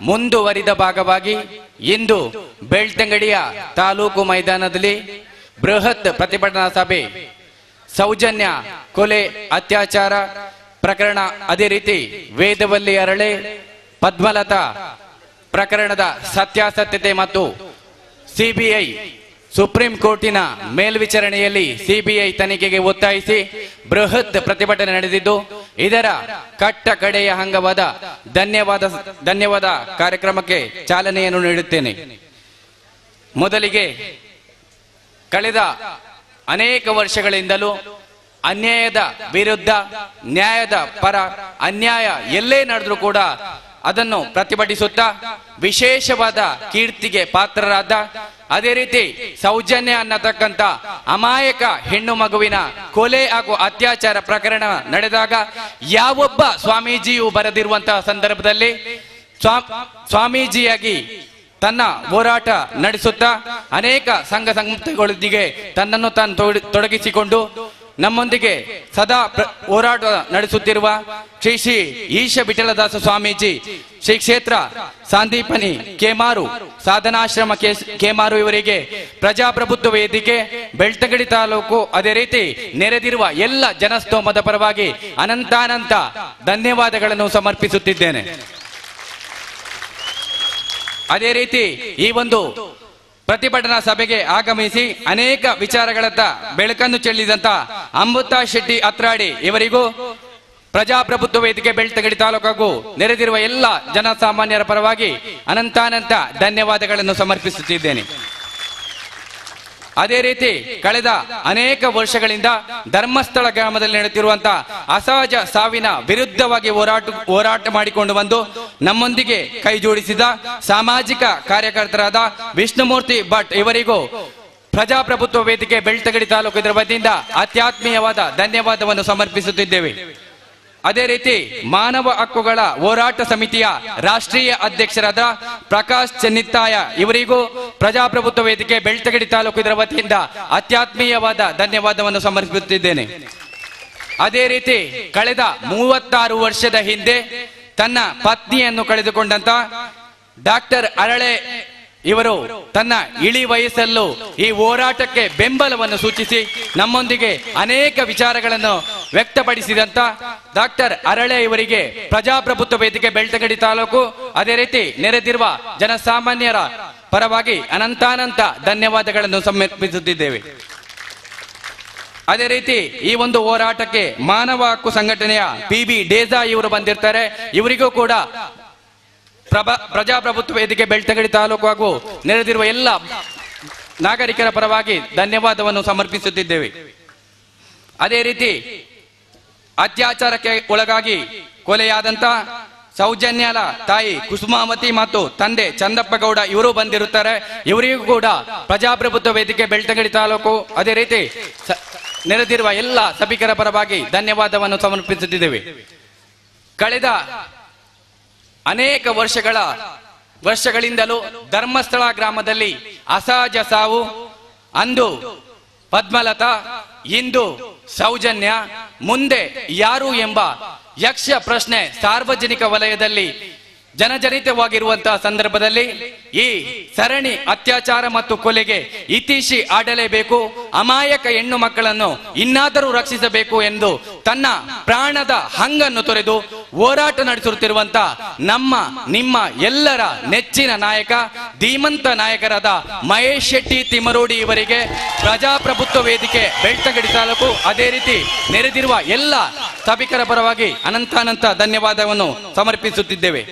ಮುಂದುವರಿದ ಭಾಗವಾಗಿ ಇಂದು ಬೆಳ್ತಂಗಡಿಯ ತಾಲೂಕು ಮೈದಾನದಲ್ಲಿ ಬೃಹತ್ ಪ್ರತಿಭಟನಾ ಸಭೆ, ಸೌಜನ್ಯ ಕೊಲೆ ಅತ್ಯಾಚಾರ ಪ್ರಕರಣ ಅದೇ ರೀತಿ ವೇದವಲ್ಲಿ ಅರಳೆ ಪದ್ಮಲತಾ ಪ್ರಕರಣದ ಸತ್ಯಾಸತ್ಯತೆ ಮತ್ತು ಸಿಬಿಐ ಸುಪ್ರೀಂ ಕೋರ್ಟಿನ ಮೇಲ್ವಿಚಾರಣೆಯಲ್ಲಿ ಸಿಬಿಐ ತನಿಖೆಗೆ ಒತ್ತಾಯಿಸಿ ಬೃಹತ್ ಪ್ರತಿಭಟನೆ ನಡೆದಿದ್ದು, ಇದರ ಕಟ್ಟ ಕಡೆಯ ಅಂಗವಾದ ಧನ್ಯವಾದ ಧನ್ಯವಾದ ಕಾರ್ಯಕ್ರಮಕ್ಕೆ ಚಾಲನೆಯನ್ನು ನೀಡುತ್ತೇನೆ. ಮೊದಲಿಗೆ ಕಳೆದ ಅನೇಕ ವರ್ಷಗಳಿಂದಲೂ ಅನ್ಯಾಯದ ವಿರುದ್ಧ ನ್ಯಾಯದ ಪರ ಅನ್ಯಾಯ ಎಲ್ಲೇ ನಡೆದ್ರೂ ಕೂಡ ಅದನ್ನು ಪ್ರತಿಭಟಿಸುತ್ತಾ ವಿಶೇಷವಾದ ಕೀರ್ತಿಗೆ ಪಾತ್ರರಾದ. ಅದೇ ರೀತಿ ಸೌಜನ್ಯ ಅನ್ನತಕ್ಕಂತ ಅಮಾಯಕ ಹೆಣ್ಣು ಮಗುವಿನ ಕೊಲೆ ಹಾಗೂ ಅತ್ಯಾಚಾರ ಪ್ರಕರಣ ನಡೆದಾಗ ಯಾವೊಬ್ಬ ಸ್ವಾಮೀಜಿಯು ಬರೆದಿರುವಂತಹ ಸಂದರ್ಭದಲ್ಲಿ ಸ್ವಾ- ಸ್ವಾಮೀಜಿಯಾಗಿ ತನ್ನ ಹೋರಾಟ ನಡೆಸುತ್ತಾ ಅನೇಕ ಸಂಘ ಸಂಸ್ಥೆಗಳೊಂದಿಗೆ ತನ್ನನ್ನು ತಾನು ತೊಡ- ತೊಡಗಿಸಿಕೊಂಡು ನಮ್ಮೊಂದಿಗೆ ಸದಾ ಹೋರಾಟ ನಡೆಸುತ್ತಿರುವ ಶ್ರೀ ಶ್ರೀ ಈಶ ವಿಠಲದಾಸ ಸ್ವಾಮೀಜಿ, ಶ್ರೀ ಕ್ಷೇತ್ರ ಸಾಂದೀಪನಿ ಕೇಮಾರು, ಸಾಧನಾಶ್ರಮ ಕೇಮಾರು ಇವರಿಗೆ ಪ್ರಜಾಪ್ರಭುತ್ವ ವೇದಿಕೆ, ಬೆಳ್ತಗಡಿ ತಾಲೂಕು ಅದೇ ರೀತಿ ನೆರೆದಿರುವ ಎಲ್ಲ ಜನಸ್ತೋಮದ ಪರವಾಗಿ ಅನಂತಾನಂತ ಧನ್ಯವಾದಗಳನ್ನು ಸಮರ್ಪಿಸುತ್ತಿದ್ದೇನೆ. ಅದೇ ರೀತಿ ಈ ಒಂದು ಪ್ರತಿಭಟನಾ ಸಭೆಗೆ ಆಗಮಿಸಿ ಅನೇಕ ವಿಚಾರಗಳತ್ತ ಬೆಳಕನ್ನು ಚೆಲ್ಲಿದಂತ ಅಮೃತ ಶೆಟ್ಟಿ ಅತ್ರಾಡಿ ಇವರಿಗೂ ಪ್ರಜಾಪ್ರಭುತ್ವ ವೇದಿಕೆ ಬೆಳ್ತಗಡಿ ತಾಲೂಕಾಗೂ ನೆರೆದಿರುವ ಎಲ್ಲ ಜನಸಾಮಾನ್ಯರ ಪರವಾಗಿ ಅನಂತಾನಂತ ಧನ್ಯವಾದಗಳನ್ನು ಸಮರ್ಪಿಸುತ್ತಿದ್ದೇನೆ. ಅದೇ ರೀತಿ ಕಳೆದ ಅನೇಕ ವರ್ಷಗಳಿಂದ ಧರ್ಮಸ್ಥಳ ಗ್ರಾಮದಲ್ಲಿ ನಡೆಯುತ್ತಿರುವಂತಹ ಅಸಹಜ ಸಾವಿನ ವಿರುದ್ಧವಾಗಿ ಹೋರಾಟ ಹೋರಾಟ ಮಾಡಿಕೊಂಡು ಬಂದು ನಮ್ಮೊಂದಿಗೆ ಕೈ ಜೋಡಿಸಿದ ಸಾಮಾಜಿಕ ಕಾರ್ಯಕರ್ತರಾದ ವಿಷ್ಣುಮೂರ್ತಿ ಭಟ್ ಇವರಿಗೂ ಪ್ರಜಾಪ್ರಭುತ್ವ ವೇದಿಕೆ ಬೆಳ್ತಗಡಿ ತಾಲೂಕು ಇದರ ವತಿಯಿಂದ ಅತ್ಯಾತ್ಮೀಯವಾದ ಧನ್ಯವಾದವನ್ನು ಸಮರ್ಪಿಸುತ್ತಿದ್ದೇವೆ. ಅದೇ ರೀತಿ ಮಾನವ ಹಕ್ಕುಗಳ ಹೋರಾಟ ಸಮಿತಿಯ ರಾಷ್ಟ್ರೀಯ ಅಧ್ಯಕ್ಷರಾದ ಪ್ರಕಾಶ್ ಚೆನ್ನಿತ್ತಾಯ ಇವರಿಗೂ ಪ್ರಜಾಪ್ರಭುತ್ವ ವೇದಿಕೆ ಬೆಳ್ತಗಡಿ ತಾಲೂಕು ಇದರ ವತಿಯಿಂದ ಅತ್ಯಾತ್ಮೀಯವಾದ ಧನ್ಯವಾದವನ್ನು ಸಮರ್ಪಿಸುತ್ತಿದ್ದೇನೆ. ಅದೇ ರೀತಿ ಕಳೆದ ಮೂವತ್ತಾರು ವರ್ಷದ ಹಿಂದೆ ತನ್ನ ಪತ್ನಿಯನ್ನು ಕಳೆದುಕೊಂಡಂತ ಡಾಕ್ಟರ್ ಅರಳೆ ಇವರು ತನ್ನ ಇಳಿ ವಯಸ್ಸಲ್ಲೂ ಈ ಹೋರಾಟಕ್ಕೆ ಬೆಂಬಲವನ್ನು ಸೂಚಿಸಿ ನಮ್ಮೊಂದಿಗೆ ಅನೇಕ ವಿಚಾರಗಳನ್ನು ವ್ಯಕ್ತಪಡಿಸಿದಂತ ಡಾಕ್ಟರ್ ಅರಳೆ ಇವರಿಗೆ ಪ್ರಜಾಪ್ರಭುತ್ವ ವೇದಿಕೆ ಬೆಳ್ತಗಡಿ ತಾಲೂಕು. ಅದೇ ರೀತಿ ನೆರೆದಿರುವ ಜನಸಾಮಾನ್ಯರ ಪರವಾಗಿ ಅನಂತಾನಂತ ಧನ್ಯವಾದಗಳನ್ನು ಸಮರ್ಪಿಸುತ್ತಿದ್ದೇವೆ ಅದೇ ರೀತಿ ಈ ಒಂದು ಹೋರಾಟಕ್ಕೆ ಮಾನವ ಹಕ್ಕು ಸಂಘಟನೆಯ ಪಿ ಬಿ ಡೇಜಾ ಇವರು ಬಂದಿರ್ತಾರೆ. ಇವರಿಗೂ ಕೂಡ ಪ್ರಭಾ, ಪ್ರಜಾಪ್ರಭುತ್ವ ವೇದಿಕೆ ಬೆಳ್ತಂಗಡಿ ತಾಲೂಕು ಹಾಗೂ ನೆರೆದಿರುವ ಎಲ್ಲ ನಾಗರಿಕರ ಪರವಾಗಿ ಧನ್ಯವಾದವನ್ನು ಸಮರ್ಪಿಸುತ್ತಿದ್ದೇವೆ. ಅದೇ ರೀತಿ ಅತ್ಯಾಚಾರಕ್ಕೆ ಒಳಗಾಗಿ ಕೊಲೆಯಾದಂತ ಸೌಜನ್ಯಲ ತಾಯಿ ಕುಸುಮಾವತಿ ಮತ್ತು ತಂದೆ ಚಂದಪ್ಪ ಗೌಡ ಇವರು ಬಂದಿರುತ್ತಾರೆ. ಇವರಿಗೂ ಕೂಡ ಪ್ರಜಾಪ್ರಭುತ್ವ ವೇದಿಕೆ ಬೆಳ್ತಂಗಡಿ ತಾಲೂಕು ಅದೇ ರೀತಿ ನೆರೆದಿರುವ ಎಲ್ಲ ಸಭಿಕರ ಪರವಾಗಿ ಧನ್ಯವಾದವನ್ನು ಸಮರ್ಪಿಸುತ್ತಿದ್ದೇವೆ. ಕಳೆದ ಅನೇಕ ವರ್ಷಗಳ, ವರ್ಷಗಳಿಂದಲೂ ಧರ್ಮಸ್ಥಳ ಗ್ರಾಮದಲ್ಲಿ ಅಸಹಜ ಸಾವು, ಅಂದು ಪದ್ಮಲತಾ, ಇಂದು ಸೌಜನ್ಯ ಮುಂದೆ ಯಾರು ಎಂಬ ಯಕ್ಷ ಪ್ರಶ್ನೆ ಸಾರ್ವಜನಿಕ ವಲಯದಲ್ಲಿ ಜನಜನಿತವಾಗಿರುವಂತಹ ಸಂದರ್ಭದಲ್ಲಿ ಈ ಸರಣಿ ಅತ್ಯಾಚಾರ ಮತ್ತು ಕೊಲೆಗೆ ಇತಿಶಿ ಆಡಲೇಬೇಕು, ಅಮಾಯಕ ಹೆಣ್ಣು ಮಕ್ಕಳನ್ನು ಇನ್ನಾದರೂ ರಕ್ಷಿಸಬೇಕು ಎಂದು ತನ್ನ ಪ್ರಾಣದ ಹಂಗನ್ನು ತೊರೆದು ಹೋರಾಟ ನಡೆಸುತ್ತಿರುವಂತ ನಮ್ಮ, ನಿಮ್ಮ ಎಲ್ಲರ ನೆಚ್ಚಿನ ನಾಯಕ ಧೀಮಂತ ನಾಯಕರಾದ ಮಹೇಶ್ ಶೆಟ್ಟಿ ತಿಮರೋಡಿ ಇವರಿಗೆ ಪ್ರಜಾಪ್ರಭುತ್ವ ವೇದಿಕೆ ಬೆಳ್ತಂಗಡಿ ತಾಲೂಕು. ಅದೇ ರೀತಿ ನೆರೆದಿರುವ ಎಲ್ಲ ಸಭಿಕರ ಪರವಾಗಿ ಅನಂತಾನಂತ ಧನ್ಯವಾದವನ್ನು ಸಮರ್ಪಿಸುತ್ತಿದ್ದೇವೆ.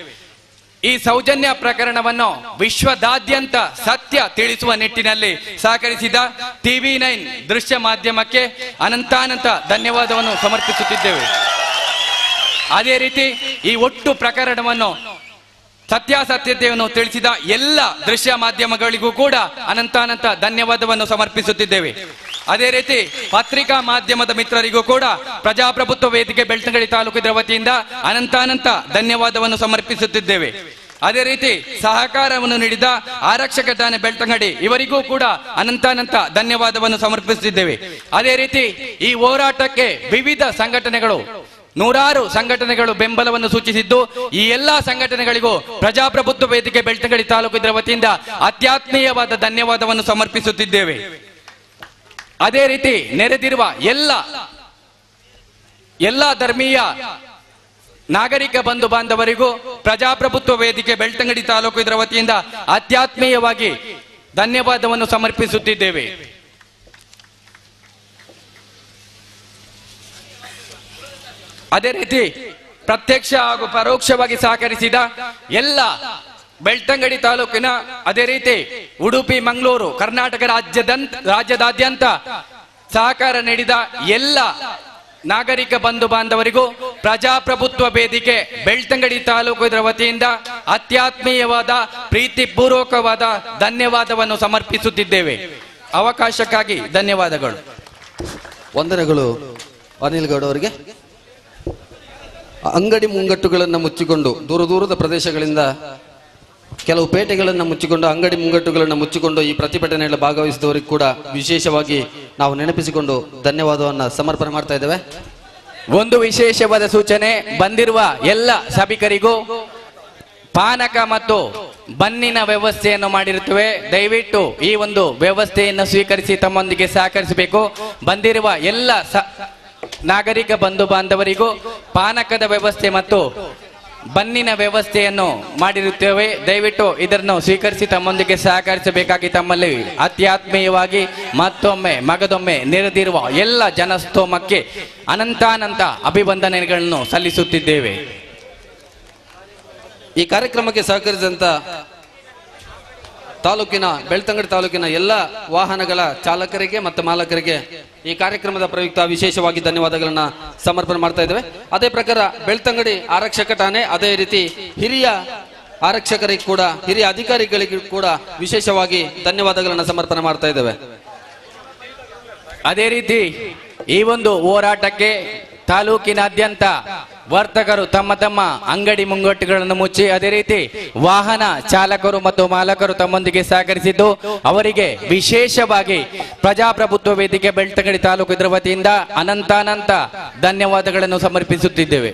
ಈ ಸೌಜನ್ಯ ಪ್ರಕರಣವನ್ನು ವಿಶ್ವದಾದ್ಯಂತ ಸತ್ಯ ತಿಳಿಸುವ ನಿಟ್ಟಿನಲ್ಲಿ ಸಹಕರಿಸಿದ ಟಿವಿ ನೈನ್ ದೃಶ್ಯ ಮಾಧ್ಯಮಕ್ಕೆ ಅನಂತಾನಂತ ಧನ್ಯವಾದವನ್ನು ಸಮರ್ಪಿಸುತ್ತಿದ್ದೇವೆ. ಅದೇ ರೀತಿ ಈ ಒಟ್ಟು ಪ್ರಕರಣವನ್ನು ಸತ್ಯಾಸತ್ಯತೆಯನ್ನು ತಿಳಿಸಿದ ಎಲ್ಲ ದೃಶ್ಯ ಮಾಧ್ಯಮಗಳಿಗೂ ಕೂಡ ಅನಂತಾನಂತ ಧನ್ಯವಾದವನ್ನು ಸಮರ್ಪಿಸುತ್ತಿದ್ದೇವೆ. ಅದೇ ರೀತಿ ಪತ್ರಿಕಾ ಮಾಧ್ಯಮದ ಮಿತ್ರರಿಗೂ ಕೂಡ ಪ್ರಜಾಪ್ರಭುತ್ವ ವೇದಿಕೆ ಬೆಳ್ತಂಗಡಿ ತಾಲೂಕು ಇದರ ವತಿಯಿಂದ ಅನಂತಾನಂತ ಧನ್ಯವಾದವನ್ನು ಸಮರ್ಪಿಸುತ್ತಿದ್ದೇವೆ. ಅದೇ ರೀತಿ ಸಹಕಾರವನ್ನು ನೀಡಿದ ಆರಕ್ಷಕ ಠಾಣೆ ಬೆಳ್ತಂಗಡಿ ಇವರಿಗೂ ಕೂಡ ಅನಂತಾನಂತ ಧನ್ಯವಾದವನ್ನು ಸಮರ್ಪಿಸುತ್ತಿದ್ದೇವೆ. ಅದೇ ರೀತಿ ಈ ಹೋರಾಟಕ್ಕೆ ವಿವಿಧ ಸಂಘಟನೆಗಳು ನೂರಾರು ಸಂಘಟನೆಗಳು ಬೆಂಬಲವನ್ನು ಸೂಚಿಸಿದ್ದು, ಈ ಎಲ್ಲಾ ಸಂಘಟನೆಗಳಿಗೂ ಪ್ರಜಾಪ್ರಭುತ್ವ ವೇದಿಕೆ ಬೆಳ್ತಂಗಡಿ ತಾಲೂಕು ಇದರ ವತಿಯಿಂದ ಅತ್ಯಾತ್ಮೀಯವಾದ ಧನ್ಯವಾದವನ್ನು ಸಮರ್ಪಿಸುತ್ತಿದ್ದೇವೆ. ಅದೇ ರೀತಿ ನೆರೆದಿರುವ ಎಲ್ಲ ಎಲ್ಲ ಧರ್ಮೀಯ ನಾಗರಿಕ ಬಂಧು ಬಾಂಧವರಿಗೂ ಪ್ರಜಾಪ್ರಭುತ್ವ ವೇದಿಕೆ ಬೆಳ್ತಂಗಡಿ ತಾಲೂಕು ಇದರ ವತಿಯಿಂದ ಅತ್ಯಾತ್ಮೀಯವಾಗಿ ಧನ್ಯವಾದವನ್ನು ಸಮರ್ಪಿಸುತ್ತಿದ್ದೇವೆ. ಅದೇ ರೀತಿ ಪ್ರತ್ಯಕ್ಷ ಹಾಗೂ ಪರೋಕ್ಷವಾಗಿ ಸಹಕರಿಸಿದ ಎಲ್ಲ ಬೆಳ್ತಂಗಡಿ ತಾಲೂಕಿನ ಅದೇ ರೀತಿ ಉಡುಪಿ, ಮಂಗಳೂರು, ಕರ್ನಾಟಕ ರಾಜ್ಯದ ರಾಜ್ಯದಾದ್ಯಂತ ಸಹಕಾರ ನೀಡಿದ ಎಲ್ಲ ನಾಗರಿಕ ಬಂಧು ಬಾಂಧವರಿಗೂ ಪ್ರಜಾಪ್ರಭುತ್ವ ವೇದಿಕೆ ಬೆಳ್ತಂಗಡಿ ತಾಲೂಕು ಇದರ ವತಿಯಿಂದ ಅತ್ಯಾತ್ಮೀಯವಾದ, ಪ್ರೀತಿಪೂರ್ವಕವಾದ ಧನ್ಯವಾದವನ್ನು ಸಮರ್ಪಿಸುತ್ತಿದ್ದೇವೆ. ಅವಕಾಶಕ್ಕಾಗಿ ಧನ್ಯವಾದಗಳು. ವಂದನೆಗಳು ಅನಿಲ್ ಗೌಡ ಅವರಿಗೆ ಅಂಗಡಿ ಮುಂಗಟ್ಟುಗಳನ್ನು ಮುಚ್ಚಿಕೊಂಡು ದೂರ ದೂರದ ಪ್ರದೇಶಗಳಿಂದ ಕೆಲವು ಪೇಟೆಗಳನ್ನು ಮುಚ್ಚಿಕೊಂಡು ಅಂಗಡಿ ಮುಂಗಟ್ಟುಗಳನ್ನು ಮುಚ್ಚಿಕೊಂಡು ಈ ಪ್ರತಿಭಟನೆಯಲ್ಲಿ ಭಾಗವಹಿಸಿದವರಿಗೆ ಕೂಡ ವಿಶೇಷವಾಗಿ ನಾವು ನೆನಪಿಸಿಕೊಂಡು ಧನ್ಯವಾದವನ್ನು ಸಮರ್ಪಣೆ ಮಾಡ್ತಾ ಇದ್ದೇವೆ. ಒಂದು ವಿಶೇಷವಾದ ಸೂಚನೆ, ಬಂದಿರುವ ಎಲ್ಲ ಸಭಿಕರಿಗೂ ಪಾನಕ ಮತ್ತು ಬನ್ನಿನ ವ್ಯವಸ್ಥೆಯನ್ನು ಮಾಡಿರುತ್ತೇವೆ. ದಯವಿಟ್ಟು ಈ ಒಂದು ವ್ಯವಸ್ಥೆಯನ್ನು ಸ್ವೀಕರಿಸಿ ತಮ್ಮೊಂದಿಗೆ ಸಹಕರಿಸಬೇಕು. ಬಂದಿರುವ ಎಲ್ಲ ನಾಗರಿಕ ಬಂಧು ಬಾಂಧವರಿಗೂ ಪಾನಕದ ವ್ಯವಸ್ಥೆ ಮತ್ತು ಬನ್ನಿನ ವ್ಯವಸ್ಥೆಯನ್ನು ಮಾಡಿರುತ್ತೇವೆ. ದಯವಿಟ್ಟು ಇದನ್ನು ಸ್ವೀಕರಿಸಿ ತಮ್ಮೊಂದಿಗೆ ಸಹಕರಿಸಬೇಕಾಗಿ ತಮ್ಮಲ್ಲಿ ಅತ್ಯಾತ್ಮೀಯವಾಗಿ ಮತ್ತೊಮ್ಮೆ ಮಗದೊಮ್ಮೆ ನೆರೆದಿರುವ ಎಲ್ಲ ಜನಸ್ತೋಮಕ್ಕೆ ಅನಂತಾನಂತ ಅಭಿವಂದನೆಗಳನ್ನು ಸಲ್ಲಿಸುತ್ತಿದ್ದೇವೆ. ಈ ಕಾರ್ಯಕ್ರಮಕ್ಕೆ ಸಹಕರಿಸಿದಂತ ತಾಲೂಕಿನ, ಬೆಳ್ತಂಗಡಿ ತಾಲೂಕಿನ ಎಲ್ಲ ವಾಹನಗಳ ಚಾಲಕರಿಗೆ ಮತ್ತು ಮಾಲಕರಿಗೆ ಈ ಕಾರ್ಯಕ್ರಮದ ಪ್ರಯುಕ್ತ ವಿಶೇಷವಾಗಿ ಧನ್ಯವಾದಗಳನ್ನ ಸಮರ್ಪಣೆ ಮಾಡ್ತಾ ಇದ್ದೇವೆ. ಅದೇ ಪ್ರಕಾರ ಬೆಳ್ತಂಗಡಿ ಆರಕ್ಷಕ ಠಾಣೆ ಅದೇ ರೀತಿ ಹಿರಿಯ ಆರಕ್ಷಕರಿಗೆ ಕೂಡ, ಹಿರಿಯ ಅಧಿಕಾರಿಗಳಿಗೆ ಕೂಡ ವಿಶೇಷವಾಗಿ ಧನ್ಯವಾದಗಳನ್ನ ಸಮರ್ಪಣೆ ಮಾಡ್ತಾ ಇದ್ದೇವೆ. ಅದೇ ರೀತಿ ಈ ಒಂದು ಹೋರಾಟಕ್ಕೆ ತಾಲೂಕಿನಾದ್ಯಂತ ವರ್ತಕರು ತಮ್ಮ ತಮ್ಮ ಅಂಗಡಿ ಮುಂಗಟ್ಟುಗಳನ್ನು ಮುಚ್ಚಿ, ಅದೇ ರೀತಿ ವಾಹನ ಚಾಲಕರು ಮತ್ತು ಮಾಲಕರು ತಮ್ಮೊಂದಿಗೆ ಸಹಕರಿಸಿದ್ದು, ಅವರಿಗೆ ವಿಶೇಷವಾಗಿ ಪ್ರಜಾಪ್ರಭುತ್ವ ವೇದಿಕೆ, ಬೆಳ್ತಂಗಡಿ ತಾಲೂಕು ಇದರ ವತಿಯಿಂದ ಅನಂತಾನಂತ ಧನ್ಯವಾದಗಳನ್ನು ಸಮರ್ಪಿಸುತ್ತಿದ್ದೇವೆ.